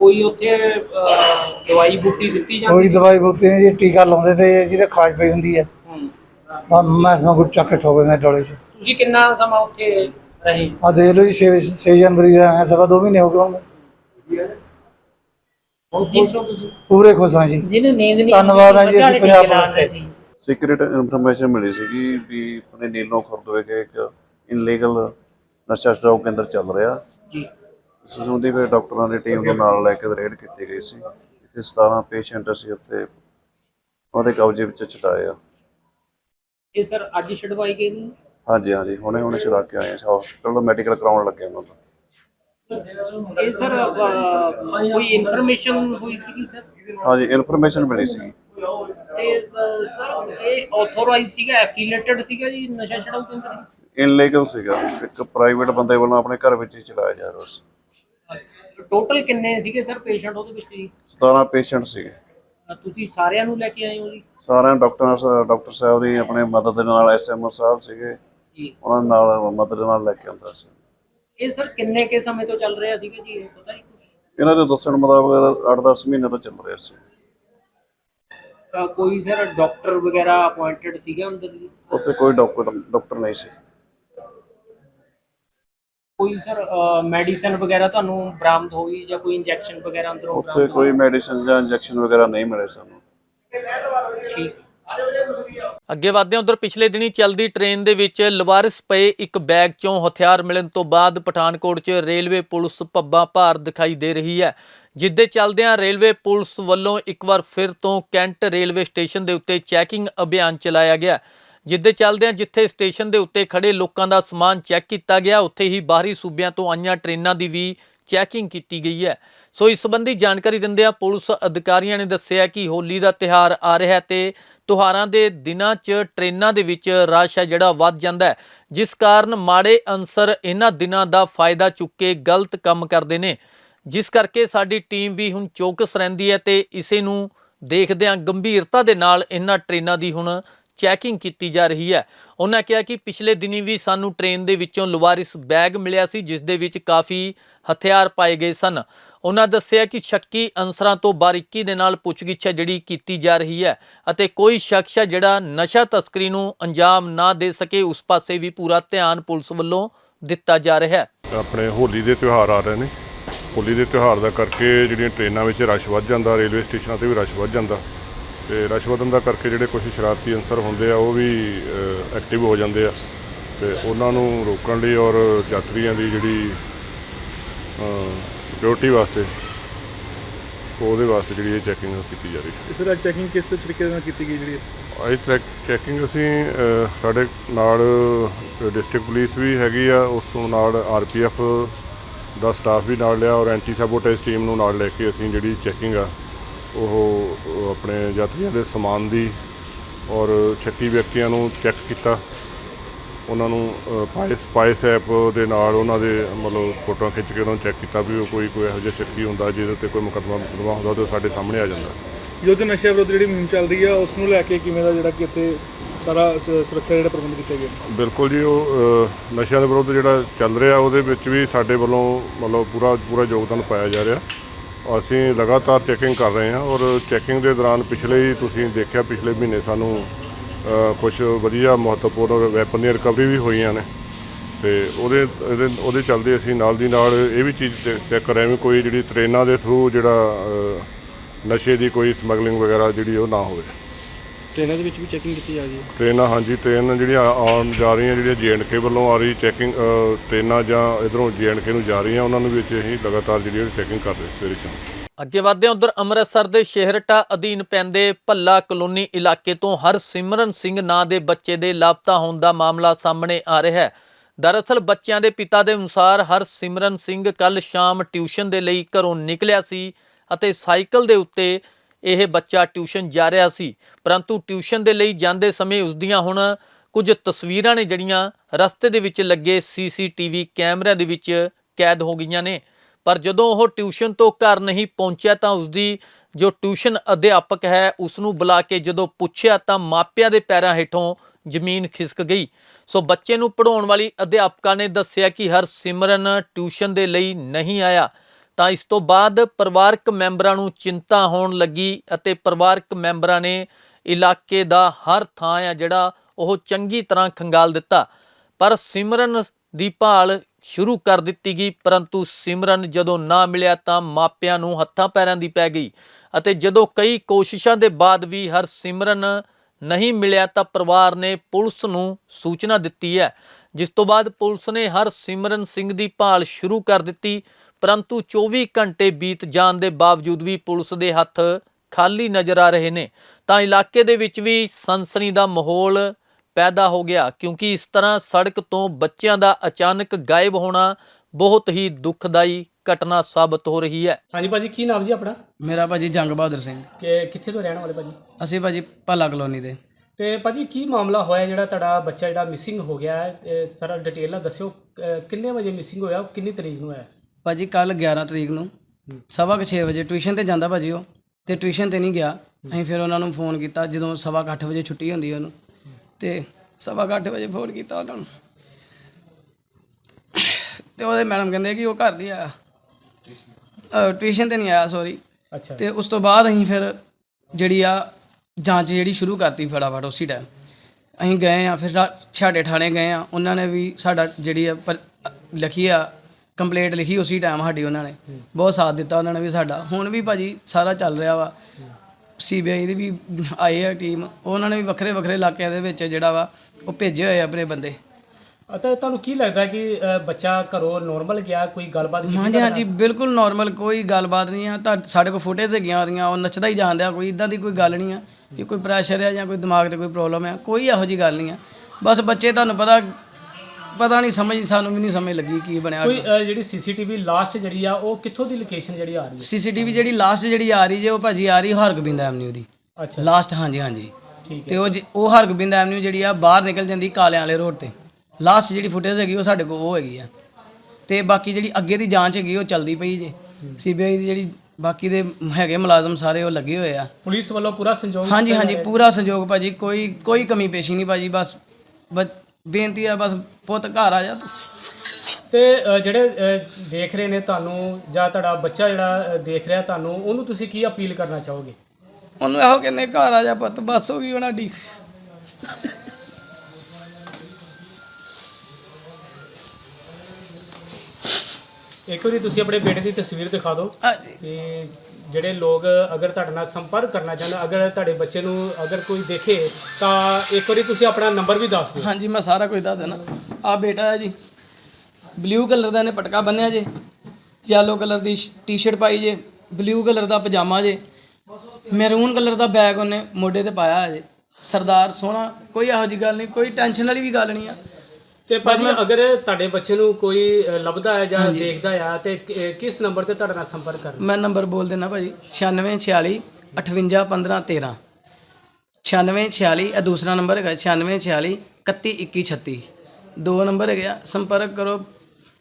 ਕੋਈ ਉੱਥੇ ਅਹ, ਦਵਾਈ ਬੂਟੀ ਦਿੱਤੀ ਜਾਂਦੀ?
ਕੋਈ ਦਵਾਈ ਬੂਟੀ ਨਹੀਂ ਜੀ ਟੀਕਾ ਲਾਉਂਦੇ ਤੇ ਜਿਹਦੇ ਖਾਜ ਪਈ ਹੁੰਦੀ ਹੈ।
ਹੂੰ।
ਮੈਂ ਮੈਂ ਗੁੱਟ ਚੱਕ ਕੇ ਠੋਕ ਦਿੰਦਾ ਡੋਲੇ 'ਚ।
ਤੁਸੀਂ ਕਿੰਨਾ ਸਮਾਂ ਉੱਥੇ ਰਹੇ?
ਆ ਦੇਖ ਲਓ ਜੀ 6 6 ਜਨਵਰੀ ਦਾ ਹੈ ਸਵਾ ਦੋ ਮਹੀਨੇ ਹੋ ਗਏ ਹੁਣ।
ਠੀਕ ਹੋ ਤੁਸੀਂ
ਪੂਰੇ ਖੁਸ਼ ਹਾਂ ਜੀ।
ਜਿਹਨੂੰ ਨੀਂਦ ਨਹੀਂ
ਧੰਨਵਾਦ ਆ ਜੀ, ਅਸੀਂ
ਨੇ
ਪੰਜਾਬ ਵਾਸਤੇ।
ਸੀਕ੍ਰੀਟ ਇਨਫੋਰਮੇਸ਼ਨ ਮਿਲੀ ਸੀਗੀ ਵੀ ਆਪਣੇ ਨੀਲੋਂ ਖੁਰਦਵੇ ਕੇ ਇੱਕ ਇਨਲੀਗਲ ਨਸ਼ਾ ਛਡਾਊ ਕੇਂਦਰ ਚੱਲ ਰਿਹਾ।
ਜੀ।
ਇਸ ਸੰਬੰਧੀ ਫਿਰ ਡਾਕਟਰਾਂ ਦੀ ਟੀਮ ਨੂੰ ਨਾਲ ਲੈ ਕੇ ਰੇਡ ਕੀਤੀ ਗਈ ਸੀ। ਇੱਥੇ 17 ਪੇਸ਼ੈਂਟ ਅਸੀਂ ਉੱਥੇ ਉਹਦੇ ਕਬਜ਼ੇ ਵਿੱਚ ਛਡਾਏ ਆ।
ਇਹ ਸਰ ਅੱਜ ਛਡਵਾਈ ਗਈ ਨਹੀਂ
ਹਾਂਜੀ ਹਾਂਜੀ। ਹੁਣੇ ਹੁਣੇ ਛਡਾ ਕੇ ਆਏ ਆ। ਹਸਪੀਟਲ ਦਾ ਮੈਡੀਕਲ ਕਰਾਉਣ ਲੱਗੇ ਉਹਨਾਂ ਦਾ
ਇਹ ਸਰ ਕੋਈ ਇਨਫੋਰਮੇਸ਼ਨ ਹੋਈ ਸੀਗੀ ਸਰ?
ਹਾਂਜੀ ਇਨਫੋਰਮੇਸ਼ਨ ਮਿਲੀ ਸੀ
ਤੇ ਅਹ, ਸਰ ਇਹ ਆਥੋਰਾਈਜ਼ ਸੀਗਾ ਐਫੀਲੀਏਟਡ ਸੀਗਾ ਜੀ ਨਸ਼ਾ ਛਡਾਊ ਕੇਂਦਰ
ਇਨਲੀਗਲ ਸੀਗਾ। ਇੱਕ ਪ੍ਰਾਈਵੇਟ ਬੰਦੇ ਵੱਲੋਂ ਆਪਣੇ ਘਰ ਵਿੱਚ ਹੀ ਚਲਾਇਆ ਜਾ ਰਿਹਾ ਸੀ।
ਟੋਟਲ ਕਿੰਨੇ ਸੀਗੇ ਸਰ ਪੇਸ਼ੈਂਟ ਉਹਦੇ ਵਿੱਚ ਜੀ?
17 ਪੇਸ਼ੈਂਟ ਸੀਗੇ।
ਅਹ, ਤੁਸੀਂ ਸਾਰਿਆਂ ਨੂੰ ਲੈ ਕੇ ਆਏ ਹੋ ਜੀ?
ਸਾਰਿਆਂ ਡਾਕਟਰ ਡਾਕਟਰ ਸਾਹਿਬ ਦੀ ਆਪਣੇ ਮਦਦ ਦੇ ਨਾਲ ਐਸਐਮਓ ਸਾਹਿਬ ਸੀਗੇ।
ਜੀ।
ਉਹਨਾਂ ਨਾਲ ਮਦਦ ਨਾਲ ਲੈ ਕੇ ਆਉਂਦਾ ਸੀ।
ਇਹ ਸਰ ਕਿੰਨੇ ਕੇ ਸਮੇਂ ਤੋਂ ਚੱਲ ਰਿਹਾ ਸੀਗਾ ਜੀ ਇਹ? ਪਤਾ ਜੀ ਕੁਛ।
ਇਹਨਾਂ ਦੇ ਦੱਸਣ ਮੁਤਾਬਕ 8-10 ਮਹੀਨੇ ਤੋਂ ਚੱਲ ਰਿਹਾ ਸੀ।
ਅਹ, ਕੋਈ ਸਰ ਡਾਕਟਰ ਵਗੈਰਾ ਅਪਾਇੰਟਡ ਸੀਗਾ ਅੰਦਰ ਜੀ?
ਉੱਥੇ ਕੋਈ ਡਾਕਟਰ ਡਾਕਟਰ ਨਹੀਂ ਸੀ।
ਕੋਈ ਸਰ ਮੈਡੀਸਨ ਵਗੈਰਾ ਤੁਹਾਨੂੰ ਬਰਾਮਦ ਹੋਈ ਜਾਂ ਕੋਈ ਇੰਜੈਕਸ਼ਨ ਵਗੈਰਾ ਅੰਦਰੋਂ
ਉੱਥੇ
ਬਰਾਮਦ
ਕੋਈ ਮੈਡੀਸਿਨ ਜਾਂ ਇੰਜੈਕਸ਼ਨ ਵਗੈਰਾ ਨਹੀਂ ਮਿਲੇ ਸਾਨੂੰ।
ਹੋਈ? ਠੀਕ।
ਅੱਗੇ ਵਧਦੇ ਹਾਂ, ਉਧਰ ਪਿਛਲੇ ਦਿਨੀ ਚੱਲਦੀ ਟ੍ਰੇਨ ਦੇ ਵਿੱਚ ਲਵਾਰਿਸ ਪਏ ਇੱਕ ਬੈਗ ਚੋਂ ਹਥਿਆਰ ਮਿਲਣ ਤੋਂ ਬਾਅਦ ਪਠਾਨਕੋਟ 'ਚ ਰੇਲਵੇ ਪੁਲਿਸ ਪੱਬਾਂ ਭਾਰ ਦਿਖਾਈ ਦੇ ਰਹੀ ਹੈ, ਜਿੱਦੇ ਚੱਲਦਿਆਂ ਰੇਲਵੇ ਪੁਲਿਸ ਵੱਲੋਂ ਇੱਕ ਵਾਰ ਫਿਰ ਤੋਂ ਕੈਂਟ ਰੇਲਵੇ ਸਟੇਸ਼ਨ ਦੇ ਉੱਤੇ ਚੈਕਿੰਗ ਅਭਿਆਨ ਚਲਾਇਆ ਗਿਆ, ਜਿੱਦੇ ਚੱਲਦਿਆਂ ਜਿੱਥੇ ਸਟੇਸ਼ਨ ਦੇ ਉੱਤੇ ਖੜੇ ਲੋਕਾਂ ਦਾ ਸਮਾਨ ਚੈੱਕ ਕੀਤਾ ਗਿਆ, ਉੱਥੇ ਹੀ ਬਾਹਰੀ ਸੂਬਿਆਂ ਤੋਂ ਆਈਆਂ ਟ੍ਰੇਨਾਂ ਦੀ ਵੀ ਚੈਕਿੰਗ ਕੀਤੀ ਗਈ ਹੈ। ਸੋ ਇਸ ਸੰਬੰਧੀ ਜਾਣਕਾਰੀ ਦਿੰਦਿਆਂ ਪੁਲਿਸ ਅਧਿਕਾਰੀਆਂ ਨੇ ਦੱਸਿਆ ਕਿ ਹੋਲੀ ਦਾ ਤਿਹਾਰ ਆ ਰਿਹਾ ਹੈ ਤੇ ਤਿਉਹਾਰਾਂ ਦੇ ਦਿਨਾਂ 'ਚ ਟ੍ਰੇਨਾਂ ਦੇ ਵਿੱਚ ਰਸ਼ ਹੈ ਜਿਹੜਾ ਵੱਧ ਜਾਂਦਾ ਹੈ, ਜਿਸ ਕਾਰਨ ਮਾੜੇ ਅਨਸਰ ਇਹਨਾਂ ਦਿਨਾਂ ਦਾ ਫਾਇਦਾ ਚੁੱਕ ਕੇ ਗਲਤ ਕੰਮ ਕਰਦੇ ਨੇ। ਜਿਸ ਕਰਕੇ ਸਾਡੀ ਟੀਮ ਵੀ ਹੁਣ ਚੌਕਸ ਰਹਿੰਦੀ ਹੈ ਤੇ ਇਸੇ ਨੂੰ ਦੇਖਦਿਆਂ ਗੰਭੀਰਤਾ ਦੇ ਨਾਲ ਇਹਨਾਂ ਟ੍ਰੇਨਾਂ ਦੀ ਹੁਣ ਚੈਕਿੰਗ ਕੀਤੀ ਜਾ ਰਹੀ ਹੈ। ਉਹਨਾਂ ਕਿਹਾ ਕਿ ਪਿਛਲੇ ਦਿਨੀ ਵੀ ਸਾਨੂੰ ਟ੍ਰੇਨ ਦੇ ਵਿੱਚੋਂ ਲਵਾਰਿਸ ਬੈਗ ਮਿਲਿਆ ਸੀ, ਜਿਸ ਦੇ ਵਿੱਚ ਕਾਫੀ ਹਥਿਆਰ ਪਾਏ ਗਏ ਸਨ। ਉਹਨਾਂ ਦੱਸਿਆ ਕਿ ਸ਼ੱਕੀ ਅਨਸਰਾਂ ਤੋਂ ਬਾਰੀਕੀ ਦੇ ਨਾਲ ਪੁੱਛਗਿੱਛ ਹੈ ਜਿਹੜੀ ਕੀਤੀ ਜਾ ਰਹੀ ਹੈ ਅਤੇ ਕੋਈ ਸ਼ਖਸ ਹੈ ਜਿਹੜਾ ਨਸ਼ਾ ਤਸਕਰੀ ਨੂੰ ਅੰਜਾਮ ਨਾ ਦੇ ਸਕੇ, ਉਸ ਪਾਸੇ ਵੀ ਪੂਰਾ ਧਿਆਨ ਪੁਲਿਸ ਵੱਲੋਂ ਦਿੱਤਾ ਜਾ ਰਿਹਾ ਹੈ।
ਆਪਣੇ ਹੋਲੀ ਦੇ ਤਿਉਹਾਰ ਆ ਰਹੇ ਨੇ। ਹੋਲੀ ਦੇ ਤਿਉਹਾਰ ਦਾ ਕਰਕੇ ਜਿਹੜੀਆਂ ਟ੍ਰੇਨਾਂ ਵਿੱਚ ਰਸ਼ ਵੱਧ ਜਾਂਦਾ, ਰੇਲਵੇ ਸਟੇਸ਼ਨਾਂ ਤੇ ਵੀ ਰਸ਼ ਵੱਧ ਜਾਂਦਾ ਤੇ ਰਸ਼ ਵਧਣ ਦਾ ਕਰਕੇ ਜਿਹੜੇ ਕੁਝ ਸ਼ਰਾਰਤੀ ਅਨਸਰ ਹੁੰਦੇ ਆ, ਉਹ ਵੀ ਐਕਟਿਵ ਹੋ ਜਾਂਦੇ ਆ ਤੇ ਉਹਨਾਂ ਨੂੰ ਰੋਕਣ ਲਈ ਔਰ ਯਾਤਰੀਆਂ ਦੀ ਜਿਹੜੀ ਸਿਕਿਉਰਿਟੀ ਵਾਸਤੇ ਉਹਦੇ ਵਾਸਤੇ ਜਿਹੜੀ ਇਹ ਚੈਕਿੰਗ ਕੀਤੀ ਜਾ ਰਹੀ ਹੈ।
ਸਰ ਚੈਕਿੰਗ ਕਿਸ ਤਰੀਕੇ ਨਾਲ ਕੀਤੀ ਗਈ ਜਿਹੜੀ?
ਅੱਜ ਤੱਕ ਚੈਕਿੰਗ ਅਸੀਂ ਸਾਡੇ ਨਾਲ ਡਿਸਟ੍ਰਿਕਟ ਪੁਲਿਸ ਵੀ ਹੈਗੀ ਆ ਉਸ ਤੋਂ ਨਾਲ ਆਰਪੀਐਫ ਦਾ ਸਟਾਫ ਵੀ ਨਾਲ ਲਿਆ ਔਰ ਐਂਟੀ ਸੈਬੋਟੇਜ ਟੀਮ ਨੂੰ ਨਾਲ ਲੈ ਕੇ ਅਸੀਂ ਜਿਹੜੀ ਚੈਕਿੰਗ ਆ ਉਹ ਆਪਣੇ ਯਾਤਰੀਆਂ ਦੇ ਸਮਾਨ ਦੀ ਔਰ ਸ਼ੱਕੀ ਵਿਅਕਤੀਆਂ ਨੂੰ ਚੈੱਕ ਕੀਤਾ। ਉਹਨਾਂ ਨੂੰ ਅ, ਪਾਇਸ ਪਾਇਸ ਐਪ ਦੇ ਨਾਲ ਉਹਨਾਂ ਦੇ ਮਤਲਬ ਫੋਟੋਆਂ ਖਿੱਚ ਕੇ ਉਹਨਾਂ ਨੂੰ ਚੈੱਕ ਕੀਤਾ ਵੀ ਉਹ ਕੋਈ ਕੋਈ ਇਹੋ ਜਿਹਾ ਸ਼ੱਕੀ ਹੁੰਦਾ ਜਿਹਦੇ ਤੇ ਕੋਈ ਮੁਕੱਦਮਾ ਮੁਕੱਦਮਾ ਹੁੰਦਾ ਤੇ ਉਹ ਸਾਡੇ ਸਾਹਮਣੇ ਆ ਜਾਂਦਾ।
ਯੁੱਧ ਨਸ਼ਾ ਵਿਰੋਧ ਜਿਹੜੀ ਮੁਹਿੰਮ ਚੱਲ ਰਹੀ ਆ ਉਸ ਨੂੰ ਲੈ ਕੇ ਕਿਵੇਂ ਦਾ ਜਿਹੜਾ ਕਿ ਇੱਥੇ ਸਾਰਾ ਸੁਰੱਖਿਆ ਜਿਹੜਾ ਪ੍ਰਬੰਧ ਕੀਤਾ ਗਿਆ
ਬਿਲਕੁਲ ਜੀ ਉਹ ਨਸ਼ਿਆਂ ਦੇ ਵਿਰੁੱਧ ਜਿਹੜਾ ਚੱਲ ਰਿਹਾ ਉਹਦੇ ਵਿੱਚ ਵੀ ਸਾਡੇ ਵੱਲੋਂ ਮਤਲਬ ਪੂਰਾ ਪੂਰਾ ਯੋਗਦਾਨ ਪਾਇਆ ਜਾ ਰਿਹਾ। ਅਸੀਂ ਲਗਾਤਾਰ ਚੈਕਿੰਗ ਕਰ ਰਹੇ ਹਾਂ ਔਰ ਚੈਕਿੰਗ ਦੇ ਦੌਰਾਨ ਪਿਛਲੇ ਹੀ ਤੁਸੀਂ ਦੇਖਿਆ ਪਿਛਲੇ ਮਹੀਨੇ ਸਾਨੂੰ ਕੁਝ ਵਧੀਆ ਮਹੱਤਵਪੂਰਨ ਵੈਪਨ ਦੀਆਂ ਰਿਕਵਰੀ ਵੀ ਹੋਈਆਂ ਨੇ। ਤੇ ਉਹਦੇ ਉਹਦੇ ਚੱਲਦੇ ਅਸੀਂ ਨਾਲ ਦੀ ਨਾਲ ਇਹ ਵੀ ਚੀਜ਼ ਚੈੱਕ ਕਰ ਰਹੇ ਹਾਂ ਵੀ ਕੋਈ ਜਿਹੜੀ ਟ੍ਰੇਨਾਂ ਦੇ ਥਰੂ ਜਿਹੜਾ ਨਸ਼ੇ ਦੀ ਕੋਈ ਸਮਗਲਿੰਗ ਵਗੈਰਾ ਜਿਹੜੀ ਉਹ ਨਾ ਹੋਵੇ।
ਟ੍ਰੇਨਾਂ ਦੇ ਵਿੱਚ ਵੀ ਚੈਕਿੰਗ ਕੀਤੀ ਜਾ ਰਹੀ ਹੈ?
ਟ੍ਰੇਨਾਂ ਹਾਂਜੀ ਟ੍ਰੇਨ ਜਿਹੜੀਆਂ ਆਉਣ ਜਾ ਰਹੀਆਂ ਜਿਹੜੀਆਂ ਜੀਐਨਕੇ ਵੱਲੋਂ ਆ ਰਹੀ ਚੈਕਿੰਗ ਟ੍ਰੇਨਾਂ ਜਾਂ ਇਧਰੋਂ ਜੀਐਨਕੇ ਨੂੰ ਜਾ ਰਹੀਆਂ ਉਹਨਾਂ ਨੂੰ ਵਿੱਚ ਅਸੀਂ ਲਗਾਤਾਰ ਜਿਹੜੀ ਚੈਕਿੰਗ ਕਰ ਰਹੇ ਸਵੇਰੇ ਸ਼ਾਮ।
ਅੱਗੇ ਵਧਦੇ ਹਾਂ, ਉਧਰ ਅੰਮ੍ਰਿਤਸਰ ਦੇ ਸ਼ਹਿਰਟਾ ਅਧੀਨ ਪੈਂਦੇ ਭੱਲਾ ਕਲੋਨੀ ਇਲਾਕੇ ਤੋਂ ਹਰਸਿਮਰਨ ਸਿੰਘ ਨਾਂ ਦੇ ਬੱਚੇ ਦੇ ਲਾਪਤਾ ਹੋਣ ਦਾ ਮਾਮਲਾ ਸਾਹਮਣੇ ਆ ਰਿਹਾ ਹੈ। ਦਰਅਸਲ ਬੱਚਿਆਂ ਦੇ ਪਿਤਾ ਦੇ ਅਨੁਸਾਰ ਹਰਸਿਮਰਨ ਸਿੰਘ ਕੱਲ ਸ਼ਾਮ ਟਿਊਸ਼ਨ ਦੇ ਲਈ ਘਰੋਂ ਨਿਕਲਿਆ ਸੀ ਅਤੇ ਸਾਈਕਲ ਦੇ ਉੱਤੇ ਇਹ ਬੱਚਾ ਟਿਊਸ਼ਨ ਜਾ ਰਿਹਾ ਸੀ। ਪਰੰਤੂ ਟਿਊਸ਼ਨ ਦੇ ਲਈ ਜਾਂਦੇ ਸਮੇਂ ਉਸ ਦੀਆਂ ਹੁਣ ਕੁਝ ਤਸਵੀਰਾਂ ਨੇ ਜਿਹੜੀਆਂ ਰਸਤੇ ਦੇ ਵਿੱਚ ਲੱਗੇ ਸੀਸੀਟੀਵੀ ਕੈਮਰਿਆਂ ਦੇ ਵਿੱਚ ਕੈਦ ਹੋ ਗਈਆਂ ਨੇ। ਪਰ ਜਦੋਂ ਉਹ ਟਿਊਸ਼ਨ ਤੋਂ ਘਰ ਨਹੀਂ ਪਹੁੰਚਿਆ ਤਾਂ ਉਸਦੀ ਜੋ ਟਿਊਸ਼ਨ ਅਧਿਆਪਕ ਹੈ ਉਸ ਨੂੰ ਬੁਲਾ ਕੇ ਜਦੋਂ ਪੁੱਛਿਆ ਤਾਂ ਮਾਪਿਆਂ ਦੇ ਪੈਰਾਂ ਹੇਠੋਂ ਜ਼ਮੀਨ ਖਿਸਕ ਗਈ। ਸੋ ਬੱਚੇ ਨੂੰ ਪੜਾਉਣ ਵਾਲੀ ਅਧਿਆਪਕਾ ਨੇ ਦੱਸਿਆ ਕਿ ਹਰ ਸਿਮਰਨ ਟਿਊਸ਼ਨ ਦੇ ਲਈ ਨਹੀਂ ਆਇਆ। ਤਾਂ ਇਸ ਤੋਂ ਬਾਅਦ ਪਰਿਵਾਰਕ ਮੈਂਬਰਾਂ ਨੂੰ ਚਿੰਤਾ ਹੋਣ ਲੱਗੀ ਅਤੇ ਪਰਿਵਾਰਕ ਮੈਂਬਰਾਂ ਨੇ ਇਲਾਕੇ ਦਾ ਹਰ ਥਾਂ ਆ ਜਿਹੜਾ ਉਹ ਚੰਗੀ ਤਰ੍ਹਾਂ ਖੰਗਾਲ ਦਿੱਤਾ। ਪਰ ਸਿਮਰਨ ਦੀ ਭਾਲ ਸ਼ੁਰੂ ਕਰ ਦਿੱਤੀ ਗਈ, ਪਰੰਤੂ ਸਿਮਰਨ ਜਦੋਂ ਨਾ ਮਿਲਿਆ ਤਾਂ ਮਾਪਿਆਂ ਨੂੰ ਹੱਥਾਂ ਪੈਰਾਂ ਦੀ ਪੈ ਗਈ ਅਤੇ ਜਦੋਂ ਕਈ ਕੋਸ਼ਿਸ਼ਾਂ ਦੇ ਬਾਅਦ ਵੀ ਹਰ ਸਿਮਰਨ ਨਹੀਂ ਮਿਲਿਆ ਤਾਂ ਪਰਿਵਾਰ ਨੇ ਪੁਲਿਸ ਨੂੰ ਸੂਚਨਾ ਦਿੱਤੀ ਹੈ, ਜਿਸ ਤੋਂ ਬਾਅਦ ਪੁਲਿਸ ਨੇ ਹਰ ਸਿਮਰਨ ਸਿੰਘ ਦੀ ਭਾਲ ਸ਼ੁਰੂ ਕਰ ਦਿੱਤੀ, ਪਰੰਤੂ 24 ਘੰਟੇ ਬੀਤ ਜਾਣ ਦੇ ਬਾਵਜੂਦ ਵੀ ਪੁਲਿਸ ਦੇ ਹੱਥ ਖਾਲੀ ਨਜ਼ਰ ਆ ਰਹੇ ਨੇ। ਤਾਂ ਇਲਾਕੇ ਦੇ ਵਿੱਚ ਵੀ ਸਨਸਨੀ ਦਾ ਮਾਹੌਲ ਪੈਦਾ ਹੋ ਗਿਆ ਕਿਉਂਕਿ ਇਸ ਤਰ੍ਹਾਂ ਸੜਕ ਤੋਂ ਬੱਚਿਆਂ ਦਾ ਅਚਾਨਕ ਗਾਇਬ ਹੋਣਾ ਬਹੁਤ ਹੀ ਦੁਖਦਾਈ ਘਟਨਾ ਸਾਬਤ ਹੋ ਰਹੀ ਹੈ।
ਹਾਂਜੀ ਭਾਜੀ ਕੀ ਨਾਮ ਜੀ ਆਪਣਾ?
ਮੇਰਾ ਭਾਜੀ ਜੰਗ ਬਹਾਦਰ ਸਿੰਘ।
ਕਿ ਕਿੱਥੇ ਤੋਂ ਰਹਿਣ ਵਾਲੇ ਭਾਜੀ?
ਅਸੀਂ ਭਾਜੀ ਭੱਲਾ ਕਲੋਨੀ ਦੇ।
ਤੇ ਭਾਜੀ ਕੀ ਮਾਮਲਾ ਹੋਇਆ ਜਿਹੜਾ ਤੁਹਾਡਾ ਬੱਚਾ ਜਿਹੜਾ ਮਿਸਿੰਗ ਹੋ ਗਿਆ ਹੈ? ਇਹ ਸਾਰਾ ਡਿਟੇਲ ਨਾਲ ਦੱਸਿਓ ਅਹ ਕਿੰਨੇ ਵਜੇ ਮਿਸਿੰਗ ਹੋਇਆ ਕਿੰਨੀ ਤਰੀਕ ਨੂੰ ਹੋਇਆ?
ਭਾਜੀ ਕੱਲ 11 ਤਰੀਕ ਨੂੰ ਸਵਾ ਕੁ ਛੇ ਵਜੇ ਟਿਊਸ਼ਨ ਤੇ ਜਾਂਦਾ ਭਾਜੀ ਉਹ ਤੇ ਟਿਊਸ਼ਨ ਤੇ ਨਹੀਂ ਗਿਆ। ਅਸੀਂ ਫਿਰ ਉਹਨਾਂ ਨੂੰ ਫੋਨ ਕੀਤਾ ਜਦੋਂ ਸਵਾ ਕੁ ਅੱਠ ਵਜੇ ਛੁੱਟੀ ਹੁੰਦੀ ਉਹਨੂੰ। ਤੇ ਸਵਾ ਕੁ ਅੱਠ ਵਜੇ ਫੋਨ ਕੀਤਾ ਉਹਨਾਂ ਨੂੰ। ਤੇ ਉਹਦੇ ਮੈਡਮ ਕਹਿੰਦੇ ਕਿ ਉਹ ਘਰ ਨਹੀਂ ਆਇਆ। ਟਿਊਸ਼ਨ ਤੇ ਨਹੀਂ ਆਇਆ ਸੌਰੀ
ਅੱਛਾ।
ਤੇ ਉਸ ਤੋਂ ਬਾਅਦ ਅਸੀਂ ਫਿਰ ਜਿਹੜੀ ਆ ਜਾਂਚ ਜਿਹੜੀ ਸ਼ੁਰੂ ਕਰਤੀ ਫਟਾਫਟ ਉਸੇ ਟਾਈਮ ਅਸੀਂ ਗਏ ਆ ਫਿਰ ਛਾੜੇ ਥਾਣੇ ਗਏ ਆ। ਉਹਨਾਂ ਨੇ ਵੀ ਸਾਡਾ ਜਿਹੜੀ ਆ ਲਿਖੀ ਆ ਕੰਪਲੇਂਟ ਲਿਖੀ ਉਸੇ ਟਾਈਮ ਸਾਡੀ ਉਹਨਾਂ ਨੇ। ਬਹੁਤ ਸਾਥ ਦਿੱਤਾ ਉਹਨਾਂ ਨੇ ਵੀ ਸਾਡਾ। ਹੁਣ ਵੀ ਭਾਜੀ ਸਾਰਾ ਚੱਲ ਰਿਹਾ ਵਾ। ਸੀਬੀਆਈ ਦੀ ਵੀ ਆਈ ਆ ਟੀਮ ਉਹਨਾਂ ਨੇ ਵੀ ਵੱਖਰੇ ਵੱਖਰੇ ਇਲਾਕਿਆਂ ਦੇ ਵਿੱਚ ਜਿਹੜਾ ਵਾ ਉਹ ਭੇਜੇ ਹੋਏ ਆ ਆਪਣੇ ਬੰਦੇ।
ਅਤੇ ਤੁਹਾਨੂੰ ਕੀ ਲੱਗਦਾ ਕਿ ਬੱਚਾ ਘਰੋਂ ਨੋਰਮਲ ਗਿਆ ਕੋਈ ਗੱਲਬਾਤ ਕੀਤੀ
ਹਾਂਜੀ ਹਾਂਜੀ ਬਿਲਕੁਲ ਨਾਰਮਲ ਕੋਈ ਗੱਲਬਾਤ ਨਹੀਂ ਆ। ਤਾਂ ਸਾਡੇ ਕੋਲ ਫੁਟੇਜ ਹੈਗੀਆਂ ਉਹਦੀਆਂ ਉਹ ਨੱਚਦਾ ਹੀ ਜਾਂਦਿਆ ਕੋਈ ਇਦਾਂ ਦੀ ਕੋਈ ਗੱਲ ਨਹੀਂ ਆ ਕਿ ਕੋਈ ਪ੍ਰੈਸ਼ਰ ਹੈ ਜਾਂ ਕੋਈ ਦਿਮਾਗ ਤੇ ਕੋਈ ਪ੍ਰੋਬਲਮ ਹੈ ਕੋਈ ਇਹੋ ਜੀ ਗੱਲ ਨਹੀਂ ਆ। ਬਸ ਬੱਚੇ ਤੁਹਾਨੂੰ ਪਤਾ ਪਤਾ ਨਹੀਂ ਸਮਝ ਸਾਨੂੰ ਵੀ ਨਹੀਂ ਸਮਝ ਲੱਗੀ ਕੀ ਬਣਿਆ।
ਕੋਈ ਜਿਹੜੀ ਸੀਸੀਟੀਵੀ ਲਾਸਟ ਜਿਹੜੀ ਆ ਉਹ ਕਿੱਥੋਂ ਦੀ ਲੋਕੇਸ਼ਨ ਜਿਹੜੀ ਆ ਰਹੀ ਹੈ?
ਸੀਸੀਟੀਵੀ ਜਿਹੜੀ ਲਾਸਟ ਜਿਹੜੀ ਆ ਰਹੀ ਜੇ ਉਹ ਭਾਜੀ ਆ ਰਹੀ ਹਰਗੋਬਿੰਦ ਐਵਨਿਊ ਦੀ।
ਅੱਛਾ।
ਲਾਸਟ ਹਾਂਜੀ ਹਾਂਜੀ।
ਠੀਕ
ਤੇ ਉਹ ਜ- ਉਹ ਹਰਗੋਬਿੰਦ ਐਵਨਿਊ ਜਿਹੜੀ ਆ ਬਾਹਰ ਨਿਕਲ ਜਾਂਦੀ ਕਾਲਿਆਂ ਵਾਲੇ ਰੋਡ ਤੇ। ਲਾਸਟ ਜਿਹੜੀ ਫੁਟੇਜ ਹੈਗੀ ਉਹ ਸਾਡੇ ਕੋਲ ਉਹ ਹੈਗੀ ਆ। ਤੇ ਬਾਕੀ ਜਿਹੜੀ ਅੱਗੇ ਦੀ ਜਾਂਚ ਹੈਗੀ ਉਹ ਚੱਲਦੀ ਪਈ ਜੇ। ਸੀਬੀਆਈ ਦੀ ਜਿਹੜੀ ਬਾਕੀ ਦੇ ਹੈਗੇ ਮੁਲਾਜ਼ਮ ਸਾਰੇ ਉਹ ਲੱਗੇ ਹੋਏ ਆ।
ਪੁਲਿਸ ਵੱਲੋਂ ਪੂਰਾ ਸੰਯੋਗ
ਹਾਂਜੀ ਹਾਂਜੀ। ਪੂਰਾ ਸੰਯੋਗ ਭਾਜੀ ਕੋਈ ਕੋਈ ਕਮੀ ਪੇਸ਼ੀ ਨਹੀਂ ਭਾਜੀ ਬਸ ਬਸ ਬੇਨਤੀ ਆ ਬਸ ਪੁੱਤ ਘਰ ਆ ਜਾ ਤੂੰ।
ਤੇ ਜਿਹੜੇ ਦੇਖ ਰਹੇ ਨੇ ਤੁਹਾਨੂੰ ਜਾਂ ਤੁਹਾਡਾ ਬੱਚਾ ਜਿਹੜਾ ਦੇਖ ਰਿਹਾ ਤੁਹਾਨੂੰ ਉਹਨੂੰ ਤੁਸੀਂ ਕੀ ਅਪੀਲ ਕਰਨਾ ਚਾਹੋਗੇ?
ਉਹਨੂੰ ਇਹੋ ਕਹਿੰਦੇ ਘਰ ਆ ਜਾ ਪੁੱਤ ਬਸ ਹੋ ਗਈ ਉਹਨਾਂ ਦੀ।
ਇੱਕ ਵਾਰੀ ਤੁਸੀਂ ਆਪਣੇ ਬੇਟੇ ਦੀ ਤਸਵੀਰ ਦਿਖਾ ਦਿਓ।
ਹਾਂਜੀ।
ਕਿ ਜਿਹੜੇ ਲੋਕ ਅਗਰ ਤੁਹਾਡੇ ਨਾਲ ਸੰਪਰਕ ਕਰਨਾ ਚਾਹੁੰਦੇ, ਅਗਰ ਤੁਹਾਡੇ ਬੱਚੇ ਨੂੰ ਅਗਰ ਕੋਈ ਦੇਖੇ, ਤਾਂ ਇੱਕ ਵਾਰੀ ਤੁਸੀਂ ਆਪਣਾ ਨੰਬਰ ਵੀ ਦੱਸ ਦਿਓ।
ਹਾਂਜੀ, ਮੈਂ ਸਾਰਾ ਕੁਝ ਦੱਸ ਦੇਣਾ ਆ ਬੇਟਾ ਹੈ ਜੀ। ਬਲੂ ਕਲਰ ਦਾ ਇਹਨੇ ਪਟਕਾ ਬੰਨਿਆ ਜੇ। ਯੈਲੋ ਕਲਰ ਦੀ ਟੀ-ਸ਼ਰਟ ਪਾਈ ਜੇ। ਬਲੂ ਕਲਰ ਦਾ ਪਜਾਮਾ ਜੇ। ਮੈਰੂਨ ਕਲਰ ਦਾ ਬੈਗ ਉਹਨੇ ਮੋਢੇ ਤੇ ਪਾਇਆ ਹੈ ਜੇ। ਸਰਦਾਰ ਸੋਹਣਾ, ਕੋਈ ਇਹੋ ਜੀ ਗੱਲ ਨਹੀਂ, ਕੋਈ ਟੈਨਸ਼ਨ ਵਾਲੀ ਵੀ ਗੱਲ ਨਹੀਂ ਆ।
ਤੇ ਭਾਜੀ ਅਗਰ ਤੁਹਾਡੇ ਬੱਚੇ ਨੂੰ ਕੋਈ ਲੱਭਦਾ ਹੈ ਜਾਂ ਦੇਖਦਾ ਹੈ ਤੇ ਕਿ- ਕਿਸ ਨੰਬਰ ਤੇ ਤੁਹਾਡੇ ਨਾਲ ਸੰਪਰਕ ਕਰਨਾ?
ਮੈਂ ਨੰਬਰ ਬੋਲ ਦੇਣਾ ਭਾਜੀ। 9646 58 15 13 9646 ਇਹ ਦੂਸਰਾ ਨੰਬਰ ਹੈਗਾ 9646 31 21 36 ਦੋ ਨੰਬਰ ਹੈਗੇ ਆ। ਸੰਪਰਕ ਕਰੋ।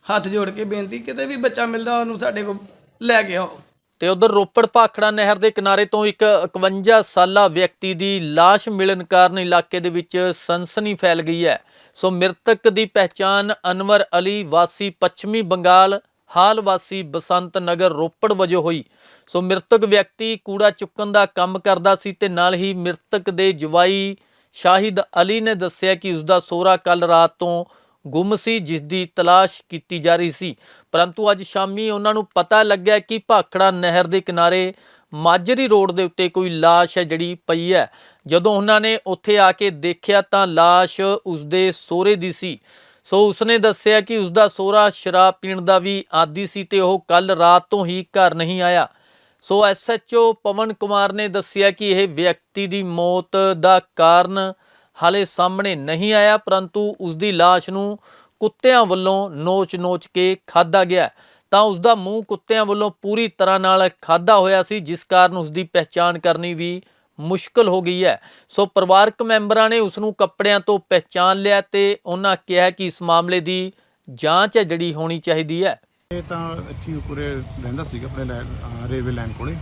ਹੱਥ ਜੋੜ ਕੇ ਬੇਨਤੀ ਕਿਤੇ ਵੀ ਬੱਚਾ ਮਿਲਦਾ ਉਹਨੂੰ ਸਾਡੇ ਕੋਲ ਲੈ ਕੇ ਆਓ।
ਤੇ ਉਧਰ ਰੋਪੜ ਭਾਖੜਾ ਨਹਿਰ ਦੇ ਕਿਨਾਰੇ ਤੋਂ ਇੱਕ 51 ਸਾਲਾ ਵਿਅਕਤੀ ਦੀ ਲਾਸ਼ ਮਿਲਣ ਕਾਰਨ ਇਲਾਕੇ ਦੇ ਵਿੱਚ ਸਨਸਨੀ ਫੈਲ ਗਈ ਹੈ। ਸੋ ਮ੍ਰਿਤਕ ਦੀ ਪਹਿਚਾਣ ਅਨਵਰ ਅਲੀ ਵਾਸੀ ਪੱਛਮੀ ਬੰਗਾਲ, ਹਾਲ ਵਾਸੀ ਬਸੰਤ ਨਗਰ ਰੋਪੜ ਵਜੋਂ ਹੋਈ। ਸੋ ਮ੍ਰਿਤਕ ਵਿਅਕਤੀ ਕੂੜਾ ਚੁੱਕਣ ਦਾ ਕੰਮ ਕਰਦਾ ਸੀ ਤੇ ਨਾਲ ਹੀ ਮ੍ਰਿਤਕ ਦੇ ਜਵਾਈ ਸ਼ਾਹਿਦ ਅਲੀ ਨੇ ਦੱਸਿਆ ਕਿ ਉਸ ਦਾ ਸਹੁਰਾ ਕੱਲ ਰਾਤ ਤੋਂ ਗੁੰਮ ਸੀ ਜਿਸ ਦੀ ਤਲਾਸ਼ ਕੀਤੀ ਜਾ ਰਹੀ ਸੀ। ਪਰੰਤੂ ਅੱਜ ਸ਼ਾਮੀ ਉਹਨਾਂ ਨੂੰ ਪਤਾ ਲੱਗਿਆ ਕਿ ਭਾਖੜਾ ਨਹਿਰ ਦੇ ਕਿਨਾਰੇ ਮਾਜਰੀ ਰੋਡ ਦੇ ਉੱਤੇ ਕੋਈ ਲਾਸ਼ ਹੈ ਜਿਹੜੀ ਪਈ ਹੈ। ਜਦੋਂ ਉਹਨਾਂ ਨੇ ਉੱਥੇ ਆ ਕੇ ਦੇਖਿਆ ਤਾਂ ਲਾਸ਼ ਉਸਦੇ ਸਹੁਰੇ ਦੀ ਸੀ। ਸੋ ਉਸਨੇ ਦੱਸਿਆ ਕਿ ਉਸਦਾ ਸਹੁਰਾ ਸ਼ਰਾਬ ਪੀਣ ਦਾ ਵੀ ਆਦੀ ਸੀ ਤੇ ਉਹ ਕੱਲ ਰਾਤ ਤੋਂ ਹੀ ਘਰ ਨਹੀਂ ਆਇਆ। ਸੋ ਐਸਐਚਓ ਪਵਨ ਕੁਮਾਰ ਨੇ ਦੱਸਿਆ ਕਿ ਇਹ ਵਿਅਕਤੀ ਦੀ ਮੌਤ ਦਾ ਕਾਰਨ ਹਾਲੇ ਸਾਹਮਣੇ ਨਹੀਂ ਆਇਆ, ਪਰੰਤੂ ਉਸ ਦੀ ਲਾਸ਼ ਨੂੰ ਕੁੱਤਿਆਂ ਵੱਲੋਂ ਨੋਚ-ਨੋਚ ਕੇ ਖਾਦਾ ਗਿਆ। ਤਾਂ ਉਸ ਦਾ ਮੂੰਹ ਕੁੱਤਿਆਂ ਵੱਲੋਂ ਪੂਰੀ ਤਰ੍ਹਾਂ ਨਾਲ ਖਾਦਾ ਹੋਇਆ ਸੀ, ਜਿਸ ਕਾਰਨ ਉਸ ਦੀ ਪਹਿਚਾਣ ਕਰਨੀ ਵੀ ਮੁਸ਼ਕਲ ਹੋ ਗਈ ਹੈ। ਸੋ ਪਰਿਵਾਰਕ ਮੈਂਬਰਾਂ ਨੇ ਉਸ ਨੂੰ ਕੱਪੜਿਆਂ ਤੋਂ ਪਹਿਚਾਣ ਲਿਆ ਤੇ ਉਹਨਾਂ ਕਿਹਾ ਕਿ ਇਸ ਮਾਮਲੇ ਦੀ ਜਾਂਚ ਹੈ ਜਿਹੜੀ ਹੋਣੀ ਚਾਹੀਦੀ ਹੈ।
ਇਹ ਤਾਂ ਇੱਥੇ ਉਪਰੇ ਰਹਿੰਦਾ ਸੀਗਾ, ਆਪਣੇ ਲੈ- ਰੇਲਵੇ ਲਾਈਨ ਕੋਲੇ।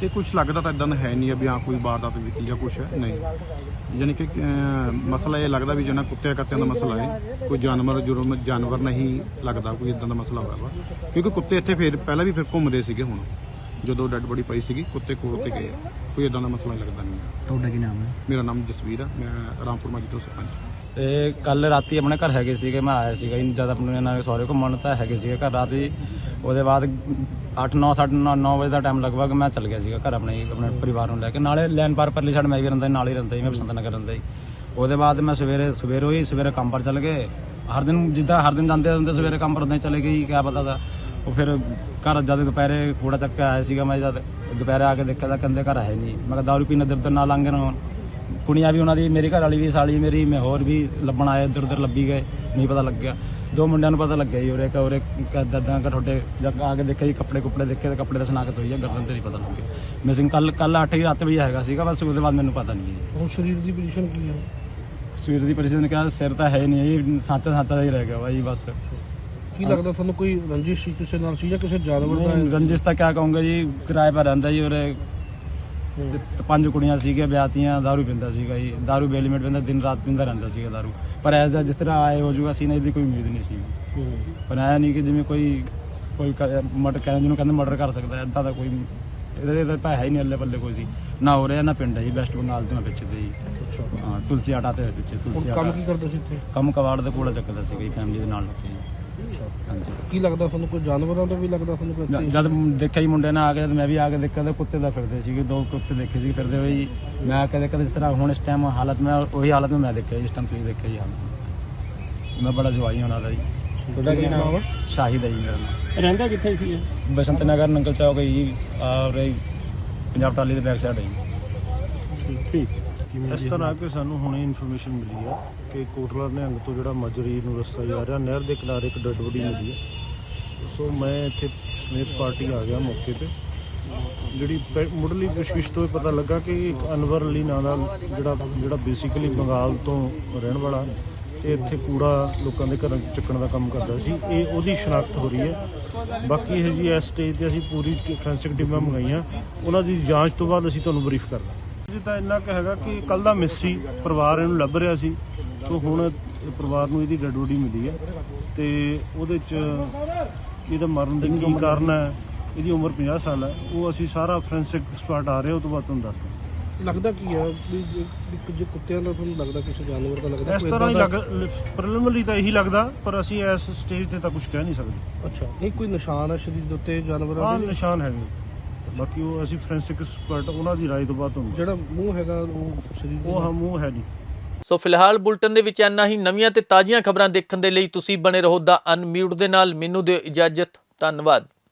ਤੇ ਕੁਝ ਲੱਗਦਾ ਤਾਂ ਇਦਾਂ ਦਾ ਹੈ ਨਹੀਂ ਆ ਵੀ ਹਾਂ, ਕੋਈ ਵਾਰਦਾਤ ਕੀਤੀ ਜਾਂ ਕੁਝ ਨਹੀਂ। ਯਾਨੀ ਕਿ ਮਸਲਾ ਇਹ ਲੱਗਦਾ ਵੀ ਜਿਹੜਾ ਕੁੱਤੇ ਕੱਤਿਆਂ ਦਾ ਮਸਲਾ ਹੈ ਕੋਈ ਜਾਨਵਰ ਜੁਰਮ ਜਾਨਵਰ ਨਹੀਂ ਲੱਗਦਾ ਕੋਈ ਇਦਾਂ ਦਾ ਮਸਲਾ ਹੋਇਆ ਵਾ। ਕਿਉਂਕਿ ਕੁੱਤੇ ਇੱਥੇ ਫਿਰ ਪਹਿਲਾਂ ਵੀ ਫਿਰ ਘੁੰਮਦੇ ਸੀਗੇ ਹੁਣ। ਜਦੋਂ ਡੈੱਡ ਬੋਡੀ ਪਈ ਸੀਗੀ ਕੁੱਤੇ ਕੋਲ ਤੇ ਗਏ। ਕੋਈ ਇਦਾਂ ਦਾ ਮਸਲਾ ਲੱਗਦਾ ਨਹੀਂ
ਤੁਹਾਡਾ ਕੀ ਨਾਮ ਹੈ?
ਮੇਰਾ ਨਾਮ ਜਸਵੀਰ ਆ ਮੈਂ ਰਾਮਪੁਰ ਮਾਜੀ ਤੋਂ ਸਰਪੰਚ
ਤੇ ਕੱਲ ਰਾਤੀ ਆਪਣੇ ਘਰ ਹੈਗੇ ਸੀਗੇ ਮੈਂ ਆਇਆ ਸੀਗਾ ਜਦ ਆਪਣੇ ਨਾਲ ਸਹੁਰੇ ਘੁੰਮਣ ਤਾਂ ਹੈਗੇ ਸੀਗੇ ਘਰ ਰਾਤੀ ਉਹਦੇ ਬਾਅਦ 8 9 9 9 ਵਜੇ ਦਾ ਟਾਈਮ ਲਗਭਗ ਮੈਂ ਚੱਲ ਗਿਆ ਸੀਗਾ ਘਰ ਆਪਣੇ ਆਪਣੇ ਪਰਿਵਾਰ ਨੂੰ ਲੈ ਕੇ। ਨਾਲੇ ਲੈਨ ਪਾਰ ਪਰਲੀ ਸਾਈਡ ਮੈਂ ਵੀ ਰਹਿੰਦਾ ਨਾਲ ਹੀ ਰਹਿੰਦਾ ਜੀ ਮੈਂ ਬਸੰਤ ਨਗਰ ਰਹਿੰਦਾ ਜੀ ਉਹਦੇ ਬਾਅਦ ਮੈਂ ਸਵੇਰੇ, ਸਵੇਰੋਂ ਹੀ ਸਵੇਰੇ ਕੰਮ ਪਰ ਚੱਲ ਗਏ। ਹਰ ਦਿਨ ਜਿੱਦਾਂ, ਹਰ ਦਿਨ ਜਾਂਦੇ ਹੁੰਦੇ ਸਵੇਰੇ ਕੰਮ ਪਰ ਹੀ ਚਲੇ ਗਏ ਕਿਆ ਪਤਾ ਦਾ ਉਹ ਫਿਰ ਘਰ ਜਦ ਦੁਪਹਿਰੇ ਕੂੜਾ ਚੱਕ ਕੇ ਆਇਆ ਸੀਗਾ ਮੈਂ, ਜਦ ਦੁਪਹਿਰੇ ਆ ਕੇ ਦੇਖਿਆ ਤਾਂ ਕਹਿੰਦੇ ਘਰ ਹੈ ਨਹੀਂ ਮੈਂ ਕਿਹਾ ਦਾਰੂ ਪੀਣ ਇੱਧਰ ਉੱਧਰ ਨਾ ਲੰਘ ਨਾ ਹੋਣ ਕੁੜੀਆਂ ਵੀ ਉਹਨਾਂ ਦੀ, ਮੇਰੀ ਘਰ ਵਾਲੀ ਵੀ, ਸਾਲੀ ਮੇਰੀ, ਮੈਂ ਹੋਰ ਵੀ ਲੱਭਣ ਆਏ ਇੱਧਰ ਉੱਧਰ ਲੱਭੀ ਗਏ, ਨਹੀਂ ਪਤਾ ਲੱਗਿਆ। ਦੋ ਮੁੰਡਿਆਂ ਨੂੰ ਪਤਾ ਲੱਗਿਆ ਜੀ ਉਰੇ ਕਿ ਉਰੇ ਦਦਾਂ ਕਿ ਤੁਹਾਡੇ ਜਦ ਆ ਕੇ ਦੇਖਿਆ ਜੀ ਕੱਪੜੇ ਕੁੱਪੜੇ ਦੇਖੇ ਤੇ ਕੱਪੜੇ ਦਾ ਸਨਾਖਤ ਹੋਈ ਹੈ ਗਰਦਨ ਤੇ ਨਹੀਂ ਪਤਾ ਲੱਗਿਆ ਮਿਸਿੰਗ ਕੱਲ ਕੱਲ 8 ਰਾਤ ਵਜੇ ਹੈਗਾ ਸੀਗਾ ਬਸ ਉਹਦੇ ਬਾਅਦ ਮੈਨੂੰ ਪਤਾ ਨਹੀਂ ਜੀ।
ਹੁਣ ਸਰੀਰ ਦੀ ਪੋਜੀਸ਼ਨ ਕੀ ਹੈ
ਸਵੇਰ ਦੀ ਪਰਿਸਥਿਤੀ ਕਿਹਾ ਸਿਰ ਤਾਂ ਹੈ ਨਹੀਂ ਜੀ ਸੱਚ ਸੱਚਾ ਹੀ ਰਹਿ ਗਿਆ ਵਾ ਜੀ ਬਸ।
ਕੀ ਲੱਗਦਾ ਤੁਹਾਨੂੰ ਕੋਈ ਰੰਜਿਸ਼ ਸੀ ਕਿਸੇ ਨਾਲ ਸੀ ਜਾਂ ਕਿਸੇ ਜਾਨਵਰ ਦਾ
ਰੰਜਿਸ਼ ਤਾਂ ਕਿਆ ਕਹੂੰਗਾ ਜੀ ਕਿਰਾਏ ਪਰ ਰਹਿੰਦਾ ਜੀ ਉਰੇ ਤੇ ਤੇ ਪੰਜ ਕੁੜੀਆਂ ਸੀਗੀਆਂ ਵਿਆਹਤੀਆਂ ਦਾਰੂ ਪੀਂਦਾ ਸੀਗਾ ਜੀ। ਦਾਰੂ ਬੇਲੀਮਿਟ ਪੀਂਦਾ ਦਿਨ ਰਾਤ ਪੀਂਦਾ ਰਹਿੰਦਾ ਸੀਗਾ ਦਾਰੂ। ਪਰ ਐਜ਼ ਜਿਸ ਤਰ੍ਹਾਂ ਆਏ ਹੋ ਜੂਗਾ ਸੀ ਨਾ ਇਹਦੀ ਕੋਈ ਉਮੀਦ ਨਹੀਂ ਸੀ ਪਰ ਐ ਨਹੀਂ ਕਿ ਜਿਵੇਂ ਕੋਈ ਕੋਈ ਮਰਡਰ ਕਹਿੰਦੇ ਜਿਹਨੂੰ ਕਹਿੰਦੇ ਮਰਡਰ ਕਰ ਸਕਦਾ ਐਦਾਂ ਦਾ ਕੋਈ ਇਹਦੇ ਤਾਂ ਹੈ ਹੀ ਨਹੀਂ ਅੱਲੇ ਪੱਲੇ ਕੋਈ ਸੀ। ਨਾ ਹੋ ਰਿਹਾ ਨਾ ਪਿੰਡ ਹੈ ਜੀ ਵੈਸਟ ਬੰਗਾਲ ਤੋਂ ਮੈਂ ਪਿੱਛੇ ਤੇ ਜੀ। ਹਾਂ ਤੁਲਸੀ ਆਟਾ ਤੇ ਪਿੱਛੇ ਤੁਲਸੀ
ਹੁਣ ਕੰਮ
ਆਟਾ
ਕੀ ਕਰਦੇ ਸੀ ਇੱਥੇ?
ਕੰਮ ਕਵਾੜ ਦੇ ਕੋਲ ਚੱਕਦਾ ਸੀਗਾ ਜੀ ਫੈਮਿਲੀ ਦੇ ਨਾਲ ਲੱਗ ਕੇ
ਲੱਗਦਾ ਤੁਹਾਨੂੰ ਕੋਈ ਜਾਨਵਰਾਂ ਤੋਂ ਵੀ ਲੱਗਦਾ ਤੁਹਾਨੂੰ ਕੋਈ
ਜ- ਜਦ ਦੇਖਿਆ ਜੀ ਮੁੰਡੇ ਨੇ ਆ ਕੇ ਤੇ ਮੈਂ ਵੀ ਆ ਕੇ ਦੇਖਿਆ ਤੇ ਕੁੱਤੇ ਦਾ ਫਿਰਦੇ ਸੀਗੇ ਦੋ ਕੁੱਤੇ ਦੇਖੇ ਸੀ ਫਿਰਦੇ ਹੋਏ ਜੀ। ਮੈਂ ਕਦੇ ਕਦੇ ਇਸ ਤਰ੍ਹਾਂ ਹੁਣ ਇਸ ਟਾਈਮ ਹਾਲਤ ਮੈਂ ਉਹੀ ਹਾਲਤ ਮੈਂ ਮੈਂ ਦੇਖਿਆ ਜੀ ਇਸ ਟਾਈਮ ਤੁਸੀਂ ਦੇਖਿਆ ਜੀ ਹਾਲਤ ਮੈਂ ਬੜਾ ਜਵਾਈ ਉਹਨਾਂ ਦਾ ਜੀ।
ਤੁਹਾਡਾ ਕੀ ਨਾਮ ਹੈ?
ਸ਼ਾਹਿਦ ਹੈ ਜੀ ਮੇਰਾ ਨਾਮ।
ਰਹਿੰਦਾ ਕਿੱਥੇ ਸੀ
ਬਸੰਤ ਨਗਰ ਨੰਗਲ ਚੌਕ ਹੈ ਜੀ। ਔਰ ਇਹ ਪੰਜਾਬ ਟਾਲੀ ਦੇ ਬੈਕ ਸਾਈਡ ਹੈ ਜੀ।
ਠੀਕ
ਇਸ ਤਰ੍ਹਾਂ ਕਿ ਸਾਨੂੰ ਹੁਣੇ ਇਨਫੋਰਮੇਸ਼ਨ ਮਿਲੀ ਆ ਕਿ ਕੋਟਲਾ ਨਿਹੰਗ ਤੋਂ ਜਿਹੜਾ ਮਜਰੀ ਨੂੰ ਰਸਤਾ ਜਾ ਰਿਹਾ, ਨਹਿਰ ਦੇ ਕਿਨਾਰੇ ਇੱਕ ਡੈਡ ਬੋਡੀ ਮਿਲੀ ਹੈ। ਸੋ ਮੈਂ ਇੱਥੇ ਸਮੇਤ ਪਾਰਟੀ ਆ ਗਿਆ ਮੌਕੇ ਤੇ। ਜਿਹੜੀ ਪਹਿ- ਮੁੱਢਲੀ ਪੁੱਛਗਿੱਛ ਤੋਂ ਇਹ ਪਤਾ ਲੱਗਾ ਕਿ ਇੱਕ ਅਨਵਰ ਅਲੀ ਨਾਂ ਦਾ ਜਿਹੜਾ ਜਿਹੜਾ ਬੇਸਿਕਲੀ ਬੰਗਾਲ ਤੋਂ ਰਹਿਣ ਵਾਲਾ ਤੇ ਇੱਥੇ ਕੂੜਾ ਲੋਕਾਂ ਦੇ ਘਰਾਂ 'ਚ ਚੱਕਣ ਦਾ ਕੰਮ ਕਰਦਾ ਸੀ। ਇਹ ਉਹਦੀ ਸ਼ਨਾਖਤ ਹੋ ਰਹੀ ਹੈ। ਬਾਕੀ ਇਹ ਜੀ ਇਸ ਸਟੇਜ ਤੇ ਅਸੀਂ ਪੂਰੀ ਫੋਰੈਂਸਿਕ ਟੀਮਾਂ ਮੰਗਾਈਆਂ। ਉਹਨਾਂ ਦੀ ਜਾਂਚ ਤੋਂ ਬਾਅਦ ਅਸੀਂ ਤੁਹਾਨੂੰ ਬਰੀਫ ਕਰਦਾ ਜੀ ਤਾਂ ਇੰਨਾ ਕੁ ਹੈਗਾ ਕਿ ਕੱਲ ਦਾ ਮਿਸ ਸੀ, ਪਰਿਵਾਰ ਇਹਨੂੰ ਲੱਭ ਰਿਹਾ ਸੀ। ਸੋ ਹੁਣ ਪਰਿਵਾਰ ਨੂੰ ਇਹਦੀ ਡੈਡ ਬੋਡੀ ਮਿਲੀ ਹੈ ਤੇ ਉਹਦੇ ਚ ਇਹਦਾ ਮਰਨ ਦਾ ਕੀ ਕਾਰਨ ਹੈ ਇਹਦੀ ਉਮਰ 50 ਸਾਲ ਹੈ ਉਹ ਅਸੀਂ ਸਾਰਾ ਫੋਰੈਂਸਿਕ ਐਕਸਪਰਟ ਆ ਰਿਹਾ ਉਹ ਤੋਂ ਬਾਅਦ ਤੁਹਾਨੂੰ ਦੱਸ ਦਿਆਂਗੇ।
ਲੱਗਦਾ ਕੀ ਹੈ ਵੀ ਜੇ- ਜੇ ਕੁੱਤਿਆਂ ਦਾ ਤੁਹਾਨੂੰ ਲੱਗਦਾ ਕਿਸੇ ਜਾਨਵਰ ਦਾ ਲੱਗਦਾ
ਇਸ ਤਰ੍ਹਾਂ ਹੀ ਲੱਗ ਪ੍ਰੀਲਿਮਿਨਰੀ ਤਾਂ ਇਹੀ ਲੱਗਦਾ ਪਰ ਅਸੀਂ ਇਸ ਸਟੇਜ ਤੇ ਤਾਂ ਕੁਝ ਕਹਿ ਨਹੀਂ ਸਕਦੇ।
ਅੱਛਾ ਨਹੀਂ ਕੋਈ ਨਿਸ਼ਾਨ ਹੈ ਸਰੀਰ ਦੇ ਉੱਤੇ ਜਾਨਵਰਾਂ ਦੇ?
ਨਿਸ਼ਾਨ ਹੈਗੇ। ਬਾਕੀ ਉਹ ਅਸੀਂ ਫੋਰੈਂਸਿਕ ਐਕਸਪਰਟ ਉਹਨਾਂ ਦੀ ਰਾਏ ਤੋਂ ਬਾਅਦ ਤੁਹਾਨੂੰ
ਜਿਹੜਾ ਮੂੰਹ ਹੈਗਾ ਉਹ ਸਰੀਰ
ਉਹ ਹਾਂ ਮੂੰਹ ਹੈ ਨਹੀਂ।
ਸੋ ਫਿਲਹਾਲ ਬੁਲਟਨ ਦੇ ਵਿੱਚ ਇੰਨਾ ਹੀ। ਨਵੀਆਂ ਤੇ ਤਾਜ਼ੀਆਂ ਖਬਰਾਂ ਦੇਖਣ ਦੇ ਲਈ ਤੁਸੀਂ ਬਣੇ ਰਹੋ ਦਾ ਅਨਮਿਊਟ ਦੇ ਨਾਲ। ਮੈਨੂੰ ਦਿਓ ਇਜਾਜ਼ਤ। ਧੰਨਵਾਦ।